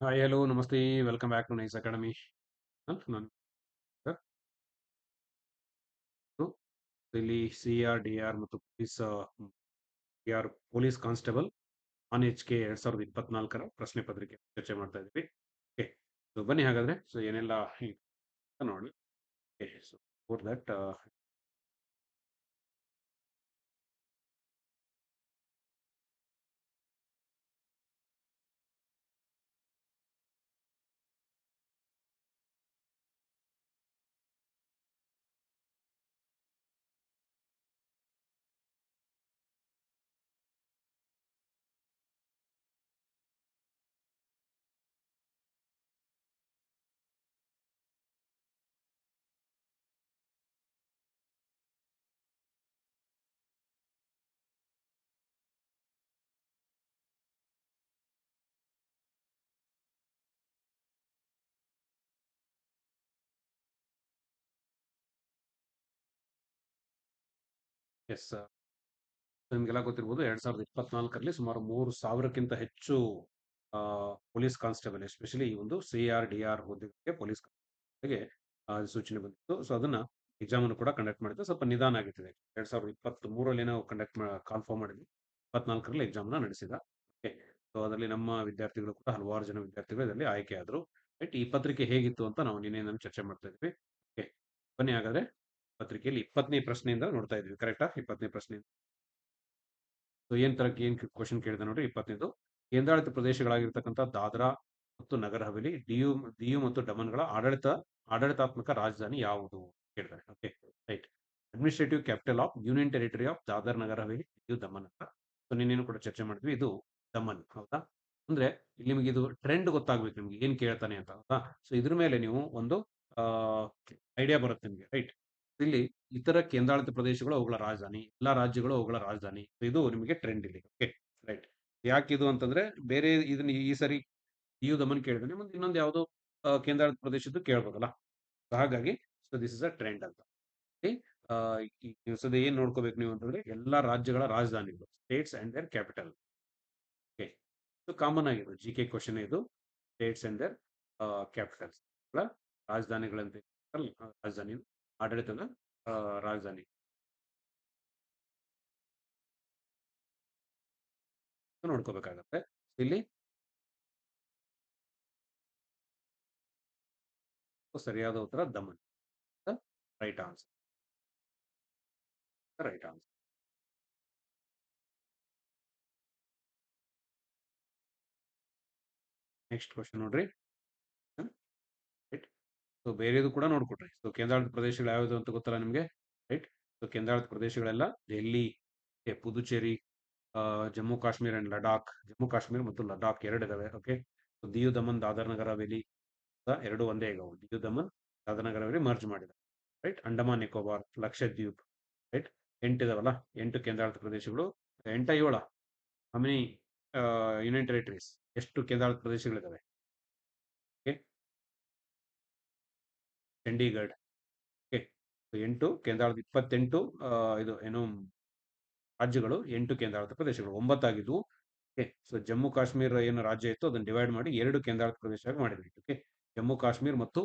Hi hello ನಮಸ್ತೆ welcome back to nice academy ನಾನು ಇಲ್ಲಿ ಸಿ ಆರ್ ಡಿ ಆರ್ ಮತ್ತು police D R police constable on H K ಎರಡ್ ಸಾವಿರದ ಇಪ್ಪತ್ನಾಲ್ಕರ ಪ್ರಶ್ನೆ ಪತ್ರಿಕೆ ಚರ್ಚೆ ಮಾಡ್ತಾ ಇದ್ದೀವಿ ಓಕೆ ಸೊ ಬನ್ನಿ ಹಾಗಾದ್ರೆ. ಸೊ ಏನೆಲ್ಲ ನೋಡಿ. ಸೊ ಫೋರ್ ದಟ್ ಎಸ್ ನಿಮಗೆಲ್ಲ ಗೊತ್ತಿರ್ಬೋದು ಎರಡ್ ಸಾವಿರದ ಇಪ್ಪತ್ನಾಲ್ಕರಲ್ಲಿ ಸುಮಾರು ಮೂರು ಸಾವಿರಕ್ಕಿಂತ ಹೆಚ್ಚು ಪೊಲೀಸ್ ಕಾನ್ಸ್ಟೇಬಲ್, ಎಸ್ಪೆಷಲಿ ಈ ಒಂದು ಸಿ ಆರ್ ಡಿ ಆರ್ ಹುದ್ದೆಗೆ ಪೊಲೀಸ್ ಕಾನ್ಸ್ಟೇಬಲ್ಗೆ ಸೂಚನೆ ಬಂದಿತ್ತು. ಸೊ ಅದನ್ನ ಎಕ್ಸಾಮ್ ಅನ್ನು ಕೂಡ ಕಂಡಕ್ಟ್ ಮಾಡಿದ್ದು. ಸ್ವಲ್ಪ ನಿಧಾನ ಆಗಿತ್ತು ಎರಡ್ ಸಾವಿರದ ಇಪ್ಪತ್ತ್ ಮೂರಲ್ಲಿ ನಾವು ಕಂಡಕ್ಟ್ ಕಾನ್ಫರ್ಮ್ ಮಾಡಿದ್ವಿ. ಇಪ್ಪತ್ನಾಲ್ಕರಲ್ಲಿ ಎಕ್ಸಾಮ್ನ ನಡೆಸಿದ ಸೊ ಅದರಲ್ಲಿ ನಮ್ಮ ವಿದ್ಯಾರ್ಥಿಗಳು ಕೂಡ ಹಲವಾರು ಜನ ವಿದ್ಯಾರ್ಥಿಗಳು ಇದರಲ್ಲಿ ಆಯ್ಕೆ ಆದ್ರು ರೈಟ್ ಈ ಪತ್ರಿಕೆ ಹೇಗಿತ್ತು ಅಂತ ನಾವು ನಿನ್ನೆ ನಾನು ಚರ್ಚೆ ಮಾಡ್ತಾ ಇದ್ವಿ. ಬನ್ನಿ ಹಾಗಾದ್ರೆ. ಪತ್ರಿಕೆಯಲ್ಲಿ ಇಪ್ಪತ್ತನೇ ಪ್ರಶ್ನೆಯಿಂದ ನೋಡ್ತಾ ಇದ್ವಿ ಕರೆಕ್ಟಾ ಇಪ್ಪತ್ತನೇ ಪ್ರಶ್ನೆ. ಸೊ ಏನ್ ತರಕ್ಕೆ ಏನ್ ಕ್ವಶನ್ ಕೇಳಿದೆ ನೋಡ್ರಿ, ಇಪ್ಪತ್ತನೇದು. ಕೇಂದ್ರಾಡಳಿತ ಪ್ರದೇಶಗಳಾಗಿರ್ತಕ್ಕಂಥ ದಾದ್ರಾ ಮತ್ತು ನಗರ ಹವೇಲಿ, ಡಿಯು ಡಿಯು ಮತ್ತು ಡಮನ್ಗಳ ಆಡಳಿತ, ಆಡಳಿತಾತ್ಮಕ ರಾಜಧಾನಿ ಯಾವುದು? ಕೇಳಿದ್ದಾರೆ okay right administrative capital of union territory of Dadra Nagar Haveli, Diu Daman ಅಂತ. ಸೊ ನಿನ್ನೇನು ಕೂಡ ಚರ್ಚೆ ಮಾಡಿದ್ವಿ, ಇದು ದಮನ್ ಹೌದಾ? ಅಂದ್ರೆ ಇಲ್ಲಿ ನಿಮಗೆ ಇದು ಟ್ರೆಂಡ್ ಗೊತ್ತಾಗ್ಬೇಕು ನಿಮ್ಗೆ, ಏನ್ ಕೇಳ್ತಾನೆ ಅಂತ, ಹೌದಾ? ಸೊ ಇದ್ರ ಮೇಲೆ ನೀವು ಒಂದು ಐಡಿಯಾ ಬರುತ್ತೆ ನಿಮಗೆ ರೈಟ್ ಇಲ್ಲಿ ಇತರ ಕೇಂದ್ರಾಡಳಿತ ಪ್ರದೇಶಗಳು ಅವುಗಳ ರಾಜಧಾನಿ, ಎಲ್ಲಾ ರಾಜ್ಯಗಳು ಅವುಗಳ ರಾಜಧಾನಿ. ಇದು ನಿಮಗೆ ಟ್ರೆಂಡ್ ಇಲ್ಲಿ. ಓಕೆ ರೈಟ್ ಯಾಕೆ ಇದು ಅಂತಂದ್ರೆ ಬೇರೆ ಇದನ್ನ ಈ ಸರಿ ಯು ದಮನ್ ಕೇಳಿದ್ರೆ ಮುಂದೆ ಇನ್ನೊಂದು ಯಾವುದೋ ಕೇಂದ್ರಾಡಳಿತ ಪ್ರದೇಶದ್ದು ಕೇಳ್ಬೋದಲ್ಲ. ಹಾಗಾಗಿ so this is a trend ಅಂತ. ಸದ್ಯ ಏನ್ ನೋಡ್ಕೋಬೇಕು ನೀವು ಅಂತಂದ್ರೆ ಎಲ್ಲಾ ರಾಜ್ಯಗಳ ರಾಜಧಾನಿಗಳು states and their capital okay so common ಆಗಿರೋದು ಜಿ ಕೆ ಕ್ವಶನ್ ಇದು. ಸ್ಟೇಟ್ಸ್ ಅಂಡ್ ದೇರ್ ಕ್ಯಾಪಿಟಲ್ಸ್ ರಾಜಧಾನಿಗಳಂತೆ. ರಾಜಧಾನಿ ಆಡಳಿತದ ರಾಜಧಾನಿ. ನೋಡ್ಕೋಬೇಕಾಗತ್ತೆ. ಇಲ್ಲಿ ಸರಿಯಾದ ಉತ್ತರ Daman. Right answer. Right answer. Next question ನೋಡ್ರಿ. ಸೊ ಬೇರೆದು ಕೂಡ ನೋಡ್ಕೊಟ್ರಿ. ಸೊ ಕೇಂದ್ರಾಡಳಿತ ಪ್ರದೇಶಗಳು ಯಾವ್ದು ಅಂತ ಗೊತ್ತಲ್ಲ ನಿಮಗೆ? ರೈಟ್ ಸೊ ಕೇಂದ್ರಾಡಳಿತ ಪ್ರದೇಶಗಳೆಲ್ಲ ಡೆಲ್ಲಿ ಪುದುಚೇರಿ ಜಮ್ಮು ಕಾಶ್ಮೀರ್ ಅಂಡ್ ಲಡಾಖ್ ಜಮ್ಮು ಕಾಶ್ಮೀರ್ ಮತ್ತು ಲಡಾಖ್ ಎರಡು ಇದಾವೆ ಓಕೆ ಸೊ ದಿಯು ದಮನ್ ದಾದರ್ ನಗರ ವೇಲಿ ಎರಡು ಒಂದೇ ಇದಾವೆ ದಿಯು ದಮನ್ ದಾದರ್ ನಗರ ವೇಲಿ ಮರ್ಜ್ ಮಾಡಿದ. ರೈಟ್ ಅಂಡಮಾನ್ ನಿಕೋಬಾರ್ ಲಕ್ಷದ್ವೀಪ್ ರೈಟ್ ಎಂಟು ಇದಾವಲ್ಲ? ಎಂಟು ಕೇಂದ್ರಾಡಳಿತ ಪ್ರದೇಶಗಳು, ಎಂಟ ಏಳ ಹಮಿನಿ ಯೂನಿಯನ್ ಟೆರಿಟರೀಸ್ ಎಷ್ಟು ಕೇಂದ್ರಾಡಳಿತ ಪ್ರದೇಶಗಳಿದಾವೆ? ಚಂಡೀಗಢ ಓಕೆ ಎಂಟು ಕೇಂದ್ರಾಡಳಿತ ಇಪ್ಪತ್ತೆಂಟು ಇದು ಏನು ರಾಜ್ಯಗಳು ಎಂಟು ಕೇಂದ್ರಾಡಳಿತ ಪ್ರದೇಶಗಳು ಒಂಬತ್ತಾಗಿದ್ವು ಓಕೆ, ಸೊ ಜಮ್ಮು ಕಾಶ್ಮೀರ ಏನು ರಾಜ್ಯ ಇತ್ತು ಅದನ್ನು ಡಿವೈಡ್ ಮಾಡಿ ಎರಡು ಕೇಂದ್ರಾಡಳಿತ ಪ್ರದೇಶ ಮಾಡಿದ್ವಿ ಓಕೆ, ಜಮ್ಮು ಕಾಶ್ಮೀರ್ ಮತ್ತು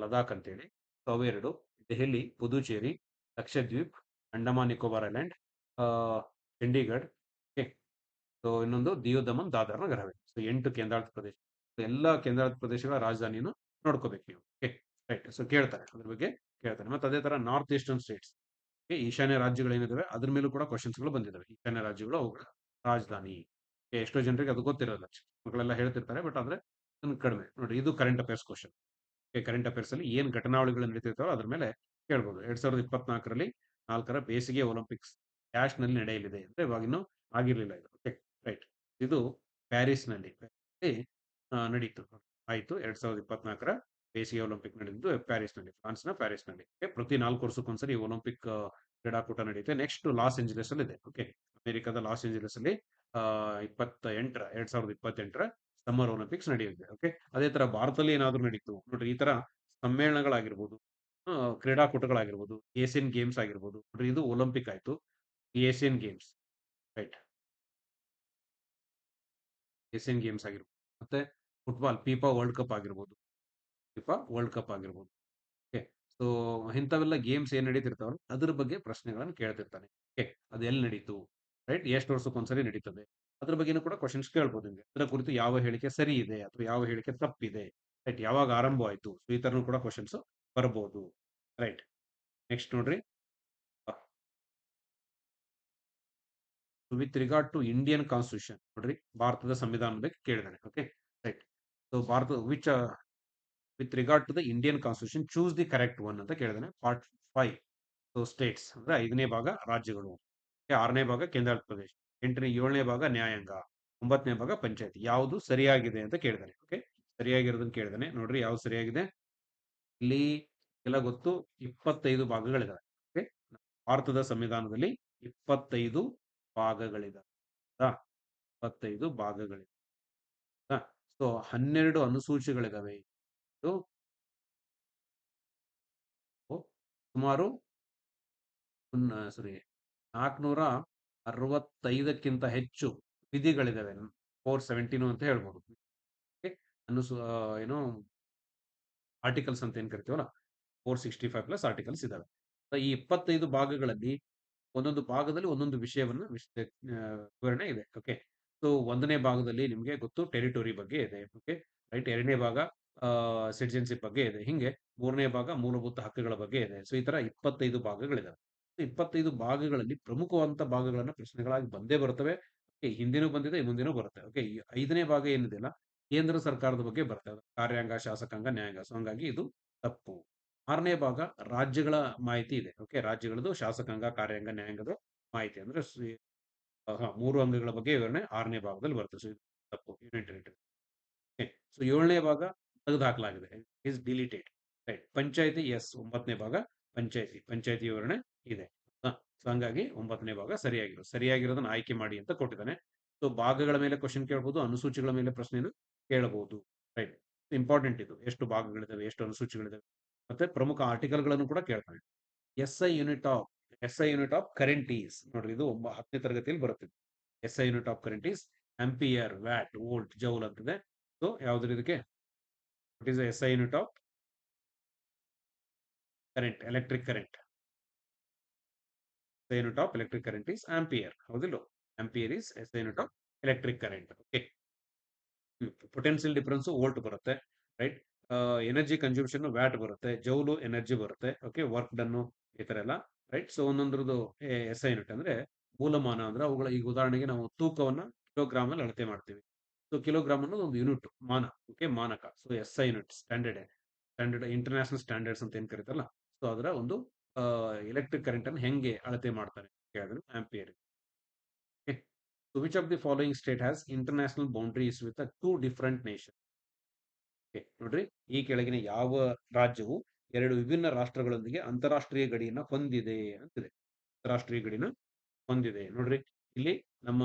ಲದಾಖ್ ಅಂತೇಳಿ, ಸೊ ಅವೆರಡು Delhi, Puducherry, Lakshadweep, Andaman, Nicobar island Chandigarh okay, so ಇನ್ನೊಂದು ದಿಯೋ ದಮನ್ ದಾದರ್ ನಗರ ಹವೇಲಿ ಸೊ ಎಂಟು ಕೇಂದ್ರಾಡಳಿತ ಪ್ರದೇಶ ಎಲ್ಲ ಕೇಂದ್ರಾಡಳಿತ ಪ್ರದೇಶಗಳ ರಾಜಧಾನಿಯನ್ನು ನೋಡ್ಕೋಬೇಕು ನೀವು, ಓಕೆ. ರೈಟ್ ಸೊ ಕೇಳ್ತಾರೆ, ಅದ್ರ ಬಗ್ಗೆ ಕೇಳ್ತಾರೆ. ಮತ್ತೆ ಅದೇ ತರ ನಾರ್ತ್ ಈಸ್ಟರ್ನ್ ಸ್ಟೇಟ್ಸ್ ಈಶಾನ್ಯ ರಾಜ್ಯಗಳು ಏನಿದಾವೆ, ಅದ್ರ ಮೇಲೂ ಕೂಡ ಕ್ವಶನ್ಸ್ಗಳು ಬಂದಿದ್ದಾವೆ ಈಶಾನ್ಯ ರಾಜ್ಯಗಳು, ಅವುಗಳ, ರಾಜಧಾನಿ ಎಷ್ಟೋ ಜನರಿಗೆ ಅದು ಗೊತ್ತಿರೋಲ್ಲ. ಮಕ್ಕಳೆಲ್ಲ ಹೇಳ್ತಿರ್ತಾರೆ ಬಟ್ ಆದ್ರೆ ಕಡಿಮೆ. ನೋಡಿ, ಇದು current affairs question current affairs ಅಲ್ಲಿ ಏನ್ ಘಟನಾವಳಿಗಳು ನಡೀತಿರ್ತಾವೋ ಅದ್ರ ಮೇಲೆ ಕೇಳ್ಬೋದು. ಎರಡ್ ಸಾವಿರದ ಇಪ್ಪತ್ನಾಲ್ಕರಲ್ಲಿ ನಾಲ್ಕರ ಬೇಸಿಗೆ ಒಲಿಂಪಿಕ್ಸ್ ಕ್ಯಾಶ್ನಲ್ಲಿ ನಡೆಯಲಿದೆ ಅಂದ್ರೆ ಇವಾಗಿನ್ನು ಆಗಿರ್ಲಿಲ್ಲ ಇದು. ರೈಟ್ ಇದು ಪ್ಯಾರಿಸ್ನಲ್ಲಿ ನಡೀತು. ಆಯ್ತು, ಎರಡ್ ಸಾವಿರದ ಇಪ್ಪತ್ನಾಲ್ಕರ ಬೇಸಿಗೆ ಒಲಿಂಪಿಕ್ ನಡೆದಿದ್ದು, ಪ್ಯಾರಿಸ್ನಲ್ಲಿ ಫ್ರಾನ್ಸ್ನ ಪ್ಯಾರಿಸ್ನಲ್ಲಿ. ಪ್ರತಿ ನಾಲ್ಕು ವರ್ಷಕ್ಕೊಂದ್ಸರಿ ಒಲಿಂಪಿಕ್ ಕ್ರೀಡಾಕೂಟ ನಡೆಯುತ್ತೆ ನೆಕ್ಸ್ಟ್ ಲಾಸ್ ಏಂಜಲಸ್ ಅಲ್ಲಿ ಇದೆ ಓಕೆ ಅಮೆರಿಕದ ಲಾಸ್ ಏಂಜಲಸ್ ಅಲ್ಲಿ ಇಪ್ಪತ್ತ ಎಂಟರ ಎರಡ್ ಸಾವಿರದ ಇಪ್ಪತ್ತೆಂಟರ ಸಮ್ಮರ್ ಒಲಿಂಪಿಕ್ಸ್ ನಡೆಯುತ್ತೆ. ಓಕೆ ಅದೇ ತರ ಭಾರತದಲ್ಲಿ ಏನಾದ್ರು ನಡೀತು. ನೋಡ್ರಿ, ಈ ತರ ಸಮ್ಮೇಳನಗಳಾಗಿರ್ಬೋದು ಕ್ರೀಡಾಕೂಟಗಳಾಗಿರ್ಬೋದು, ಏಷ್ಯನ್ ಗೇಮ್ಸ್ ಆಗಿರ್ಬೋದು. ನೋಡ್ರಿ, ಇದು ಒಲಿಂಪಿಕ್ ಆಯ್ತು. Asian Games right Asian Games ಆಗಿರ್ಬೋದು. ಮತ್ತೆ ಫುಟ್ಬಾಲ್ ಪೀಪಾ ವರ್ಲ್ಡ್ ಕಪ್ ಆಗಿರ್ಬೋದು. ಫಿಫಾ ವರ್ಲ್ಡ್ ಕಪ್ ಆಗಿರ್ಬೋದು. ಓಕೆ ಸೊ ಇಂಥವೆಲ್ಲ ಗೇಮ್ಸ್ ಏನ್ ನಡೀತಿರ್ತಾವಲ್ಲ, ಅದ್ರ ಬಗ್ಗೆ ಪ್ರಶ್ನೆಗಳನ್ನು ಕೇಳ್ತಿರ್ತಾನೆ. ಓಕೆ ಅದು ಎಲ್ಲಿ ನಡೀತು? ರೈಟ್ ಎಷ್ಟು ವರ್ಷಕ್ಕೊಂದ್ಸರಿ ನಡೀತದೆ? ಅದ್ರ ಬಗ್ಗೆನೂ ಕೂಡ ಕ್ವಶನ್ಸ್ ಕೇಳ್ಬೋದು ನಿಮಗೆ. ಅದರ ಕುರಿತು ಯಾವ ಹೇಳಿಕೆ ಸರಿ ಇದೆ ಅಥವಾ ಯಾವ ಹೇಳಿಕೆ ತಪ್ಪಿದೆ? ರೈಟ್ ಯಾವಾಗ ಆರಂಭ ಆಯ್ತು ಸೊ ಈ ಥರನೂ ಕೂಡ ಕ್ವಶನ್ಸ್ ಬರ್ಬೋದು. ರೈಟ್ ನೆಕ್ಸ್ಟ್ ನೋಡ್ರಿ. With regard to Indian constitution ನೋಡ್ರಿ, ಭಾರತದ ಸಂವಿಧಾನ ಬಗ್ಗೆ ಕೇಳಿದಾನೆ. Okay right so Bharat which with regard to the Indian constitution choose the correct one ಅಂತ ಕೇಳಿದಾನೆ. ಪಾರ್ಟ್ ಫೈವ್ ಸೊ ಸ್ಟೇಟ್ಸ್ ಅಂದ್ರೆ ಐದನೇ ಭಾಗ ರಾಜ್ಯಗಳು. ಆರನೇ ಭಾಗ ಕೇಂದ್ರಾಡಳಿತ ಪ್ರದೇಶ, ಎಂಟನೇ, ಏಳನೇ ಭಾಗ ನ್ಯಾಯಾಂಗ, ಒಂಬತ್ತನೇ ಭಾಗ ಪಂಚಾಯತ್. ಯಾವುದು ಸರಿಯಾಗಿದೆ ಅಂತ ಕೇಳಿದಾನೆ ಓಕೆ ಸರಿಯಾಗಿರೋದನ್ನ ಕೇಳಿದಾನೆ. ನೋಡ್ರಿ ಯಾವ್ದು ಸರಿಯಾಗಿದೆ? ಇಲ್ಲಿ ಎಲ್ಲ ಗೊತ್ತು, ಇಪ್ಪತ್ತೈದು ಭಾಗಗಳಿದಾವೆ ಓಕೆ ಭಾರತದ ಸಂವಿಧಾನದಲ್ಲಿ ಇಪ್ಪತ್ತೈದು ಭಾಗಗಳಿದಾವೆ ಇಪ್ಪತ್ತೈದು ಭಾಗಗಳಿವೆ ಸೊ ಹನ್ನೆರಡು ಅನುಸೂಚಿಗಳಿದಾವೆ. ಸುಮಾರು ಸಾರಿ ನಾಲ್ಕುನೂರ ಅರವತ್ತೈದಕ್ಕಿಂತ ಹೆಚ್ಚು ವಿಧಿಗಳಿದಾವೆ. ಫೋರ್ ಸೆವೆಂಟೀನು ಅಂತ ಹೇಳ್ಬೋದು. ಅನುಸು ಏನು ಆರ್ಟಿಕಲ್ಸ್ ಅಂತ ಏನು ಕರಿತೀವಲ್ಲ? Four sixty five plus articles ಇದಾವೆ ಈ ಇಪ್ಪತ್ತೈದು ಭಾಗಗಳಲ್ಲಿ ಒಂದೊಂದು ಭಾಗದಲ್ಲಿ ಒಂದೊಂದು ವಿಷಯವನ್ನು ವಿವರಣೆ ಇದೆ. ಓಕೆ ಸೊ ಒಂದನೇ ಭಾಗದಲ್ಲಿ ನಿಮಗೆ ಗೊತ್ತು ಟೆರಿಟೋರಿ ಬಗ್ಗೆ ಇದೆ. ಓಕೆ ರೈಟ್ ಎರಡನೇ ಭಾಗ ಸಿಟಿಜನ್ಶಿಪ್ ಬಗ್ಗೆ ಇದೆ. ಹಿಂಗೆ ಮೂರನೇ ಭಾಗ ಮೂಲಭೂತ ಹಕ್ಕುಗಳ ಬಗ್ಗೆ ಇದೆ. ಸೊ ಈ ತರ ಇಪ್ಪತ್ತೈದು ಭಾಗಗಳಿದಾವೆ. ಇಪ್ಪತ್ತೈದು ಭಾಗಗಳಲ್ಲಿ ಪ್ರಮುಖವಂತ ಭಾಗಗಳನ್ನ ಪ್ರಶ್ನೆಗಳಾಗಿ ಬಂದೇ ಬರ್ತವೆ ಹಿಂದಿನೂ ಬಂದಿದೆ, ಮುಂದಿನೂ ಬರುತ್ತೆ. ಓಕೆ ಐದನೇ ಭಾಗ ಏನಿದೆಯಲ್ಲ, ಕೇಂದ್ರ ಸರ್ಕಾರದ ಬಗ್ಗೆ ಬರ್ತವೆ. ಕಾರ್ಯಾಂಗ, ಶಾಸಕಾಂಗ, ನ್ಯಾಯಾಂಗ. ಸೊ ಹಂಗಾಗಿ ಇದು ತಪ್ಪು. ಆರನೇ ಭಾಗ ರಾಜ್ಯಗಳ ಮಾಹಿತಿ ಇದೆ. ಓಕೆ ರಾಜ್ಯಗಳದು ಶಾಸಕಾಂಗ, ಕಾರ್ಯಾಂಗ ನ್ಯಾಯಾಂಗದ ಮಾಹಿತಿ ಅಂದ್ರೆ ಮೂರು ಅಂಗಗಳ ಬಗ್ಗೆ ವಿವರಣೆ ಆರನೇ ಭಾಗದಲ್ಲಿ ಬರುತ್ತೆ. ಸೊ ಇದು ತಪ್ಪು. ಟೆರಿಟರಿ ಸೊ ಏಳನೇ ಭಾಗ ತೆಗೆದು ಹಾಕಲಾಗಿದೆ is deleted right panchayati is ಒಂಬತ್ತನೇ ಭಾಗ ಪಂಚಾಯತಿ. ಪಂಚಾಯತಿ ವಿವರಣೆ ಇದೆ. ಸೊ ಹಂಗಾಗಿ ಒಂಬತ್ತನೇ ಭಾಗ ಸರಿಯಾಗಿರೋ, ಸರಿಯಾಗಿರೋದನ್ನ ಆಯ್ಕೆ ಮಾಡಿ ಅಂತ ಕೊಟ್ಟಿದ್ದಾನೆ. ಸೊ ಭಾಗಗಳ ಮೇಲೆ ಕ್ವಶನ್ ಕೇಳಬಹುದು ಅನುಸೂಚಿಗಳ ಮೇಲೆ ಪ್ರಶ್ನೆಯನ್ನು ಕೇಳಬಹುದು. ರೈಟ್ ಇಂಪಾರ್ಟೆಂಟ್ ಇದು. ಎಷ್ಟು ಭಾಗಗಳಿದಾವೆ, ಎಷ್ಟು ಅನುಸೂಚಿಗಳಿದಾವೆ. ಮತ್ತೆ ಪ್ರಮುಖ ಆರ್ಟಿಕಲ್ಗಳನ್ನು ಕೂಡ ಕೇಳ್ತಾನೆ S I unit of S I unit of current is ನೋಡ್ರಿ, ಇದು ಒಂಬ, ಹತ್ತನೇ ತರಗತಿಯಲ್ಲಿ ಬರುತ್ತೆ. S I unit of current is ampere watt volt joule ಅಂತಿದೆ. ಸೊ ಯಾವ್ದ್ರ ಇದಕ್ಕೆ? It is S I unit of current electric current unit of electric current is ampere ಹೌದಿಲ್ಲ ampere is S unit of electric current okay potential difference volt ಬರುತ್ತೆ right energy consumption watt ಬರುತ್ತೆ, joule energy ಬರುತ್ತೆ okay work ಡನ್ನು ಈ ತರ ಎಲ್ಲ right so ಒಂದೊಂದ್ರದ್ದು S I unit ಅಂದ್ರೆ ಮೂಲಮಾನ ಅಂದ್ರೆ ಅವುಗಳ ಈಗ ಉದಾಹರಣೆಗೆ ನಾವು ತೂಕವನ್ನ ಕಿಲೋಗ್ರಾಮ್ ಅಲ್ಲಿ ಅಳತೆ ಮಾಡ್ತೀವಿ. ಸೊ ಕಿಲೋಗ್ರಾಮ್ ಅನ್ನೋದು ಒಂದು ಯೂನಿಟ್ ಮಾನ. Okay ಮಾನಕ. So S I unit standard standard international standards ಅಂತ ಏನ್ ಕರೀತಾರಲ್ಲ? ಸೊ ಅದರ ಒಂದು ಎಲೆಕ್ಟ್ರಿಕ್ ಕರೆಂಟ್ ಅನ್ನು ಹೆಂಗೆ ಅಳತೆ ಮಾಡ್ತಾರೆ? Ampere so which of the following state has international boundaries with two different nation ನೋಡ್ರಿ. ಈ ಕೆಳಗಿನ ಯಾವ ರಾಜ್ಯವು ಎರಡು ವಿಭಿನ್ನ ರಾಷ್ಟ್ರಗಳೊಂದಿಗೆ ಅಂತಾರಾಷ್ಟ್ರೀಯ ಗಡಿಯನ್ನ ಹೊಂದಿದೆ ಅಂತಿದೆ. ಅಂತಾರಾಷ್ಟ್ರೀಯ ಗಡಿನ ಹೊಂದಿದೆ. ನೋಡ್ರಿ. ಇಲ್ಲಿ ನಮ್ಮ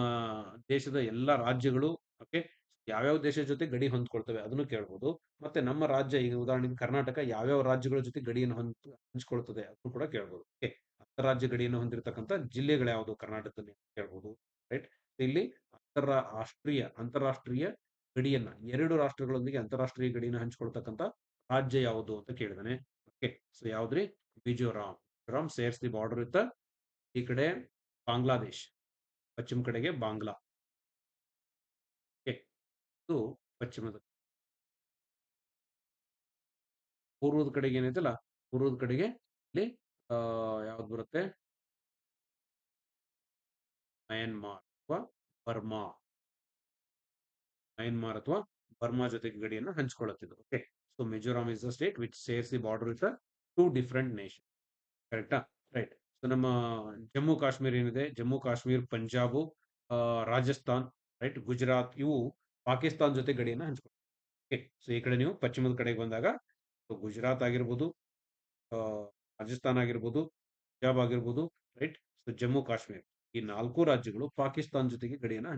ದೇಶದ ಎಲ್ಲಾ ರಾಜ್ಯಗಳು, ಓಕೆ, ಯಾವ್ಯಾವ ದೇಶದ ಜೊತೆ ಗಡಿ ಹೊಂದ್ಕೊಳ್ತವೆ ಅದನ್ನು ಕೇಳ್ಬೋದು. ಮತ್ತೆ ನಮ್ಮ ರಾಜ್ಯ, ಈಗ ಉದಾಹರಣೆಗೆ ಕರ್ನಾಟಕ ಯಾವ್ಯಾವ ರಾಜ್ಯಗಳ ಜೊತೆ ಗಡಿಯನ್ನು ಹೊಂದ್, ಹಂಚ್ಕೊಳ್ತದೆ ಅದನ್ನು ಕೂಡ ಕೇಳ್ಬೋದು, ಓಕೆ. ಅಂತರಾಜ್ಯ ಗಡಿಯನ್ನು ಹೊಂದಿರತಕ್ಕಂಥ ಜಿಲ್ಲೆಗಳು ಯಾವುದು? ಕರ್ನಾಟಕದಲ್ಲಿ ಕೇಳ್ಬೋದು, ರೈಟ್. ಇಲ್ಲಿ ಅಂತರ ರಾಷ್ಟ್ರೀಯ, ಅಂತಾರಾಷ್ಟ್ರೀಯ ಗಡಿಯನ್ನ, ಎರಡು ರಾಷ್ಟ್ರಗಳೊಂದಿಗೆ ಅಂತಾರಾಷ್ಟ್ರೀಯ ಗಡಿಯನ್ನು ಹಂಚ್ಕೊಳ್ತಕ್ಕಂಥ ರಾಜ್ಯ ಯಾವುದು ಅಂತ ಕೇಳಿದಾನೆ, okay. So ಯಾವ್ದ್ರಿ? Mizoram Mizoram shares the border with ಈ ಕಡೆ ಬಾಂಗ್ಲಾದೇಶ್. ಪಶ್ಚಿಮ ಕಡೆಗೆ ಬಾಂಗ್ಲಾ. ಇದು ಪಶ್ಚಿಮದ ಪೂರ್ವದ ಕಡೆಗೆ ಏನೈತಲ್ಲ ಪೂರ್ವದ ಕಡೆಗೆ ಇಲ್ಲಿ ಯಾವ್ದು ಬರುತ್ತೆ? ಮಯನ್ಮಾರ್ ಅಥವಾ ಬರ್ಮಾ. ಮಯನ್ಮಾರ್ ಅಥವಾ ಬರ್ಮಾ ಜೊತೆಗೆ ಗಡಿಯನ್ನು ಹಂಚ್ಕೊಳ್ಳುತ್ತಿದ್ದು. Okay so Mizoram is the state which shares the border with two different nation ಕರೆಕ್ಟಾ ರೈಟ್ ನಮ್ಮ ಜಮ್ಮು ಕಾಶ್ಮೀರ ಏನಿದೆ? ಜಮ್ಮು ಕಾಶ್ಮೀರ್ ಪಂಜಾಬು ರಾಜಸ್ಥಾನ್ ರೈಟ್ ಗುಜರಾತ್ ಇವು ಪಾಕಿಸ್ತಾನ್ ಜೊತೆ ಗಡಿಯನ್ನು ಹಂಚ್ಕೊಳ್ಳಿ ಓಕೆ ಸೊ ಈ ಕಡೆ ನೀವು ಪಶ್ಚಿಮದ ಕಡೆಗೆ ಬಂದಾಗ ಗುಜರಾತ್ ಆಗಿರ್ಬೋದು ರಾಜಸ್ಥಾನ್ ಆಗಿರ್ಬೋದು ಪಂಜಾಬ್ ಆಗಿರ್ಬೋದು ರೈಟ್ ಸೊ ಜಮ್ಮು ಕಾಶ್ಮೀರ್ ಈ ನಾಲ್ಕು ರಾಜ್ಯಗಳು ಪಾಕಿಸ್ತಾನ್ ಜೊತೆಗೆ ಗಡಿಯನ್ನು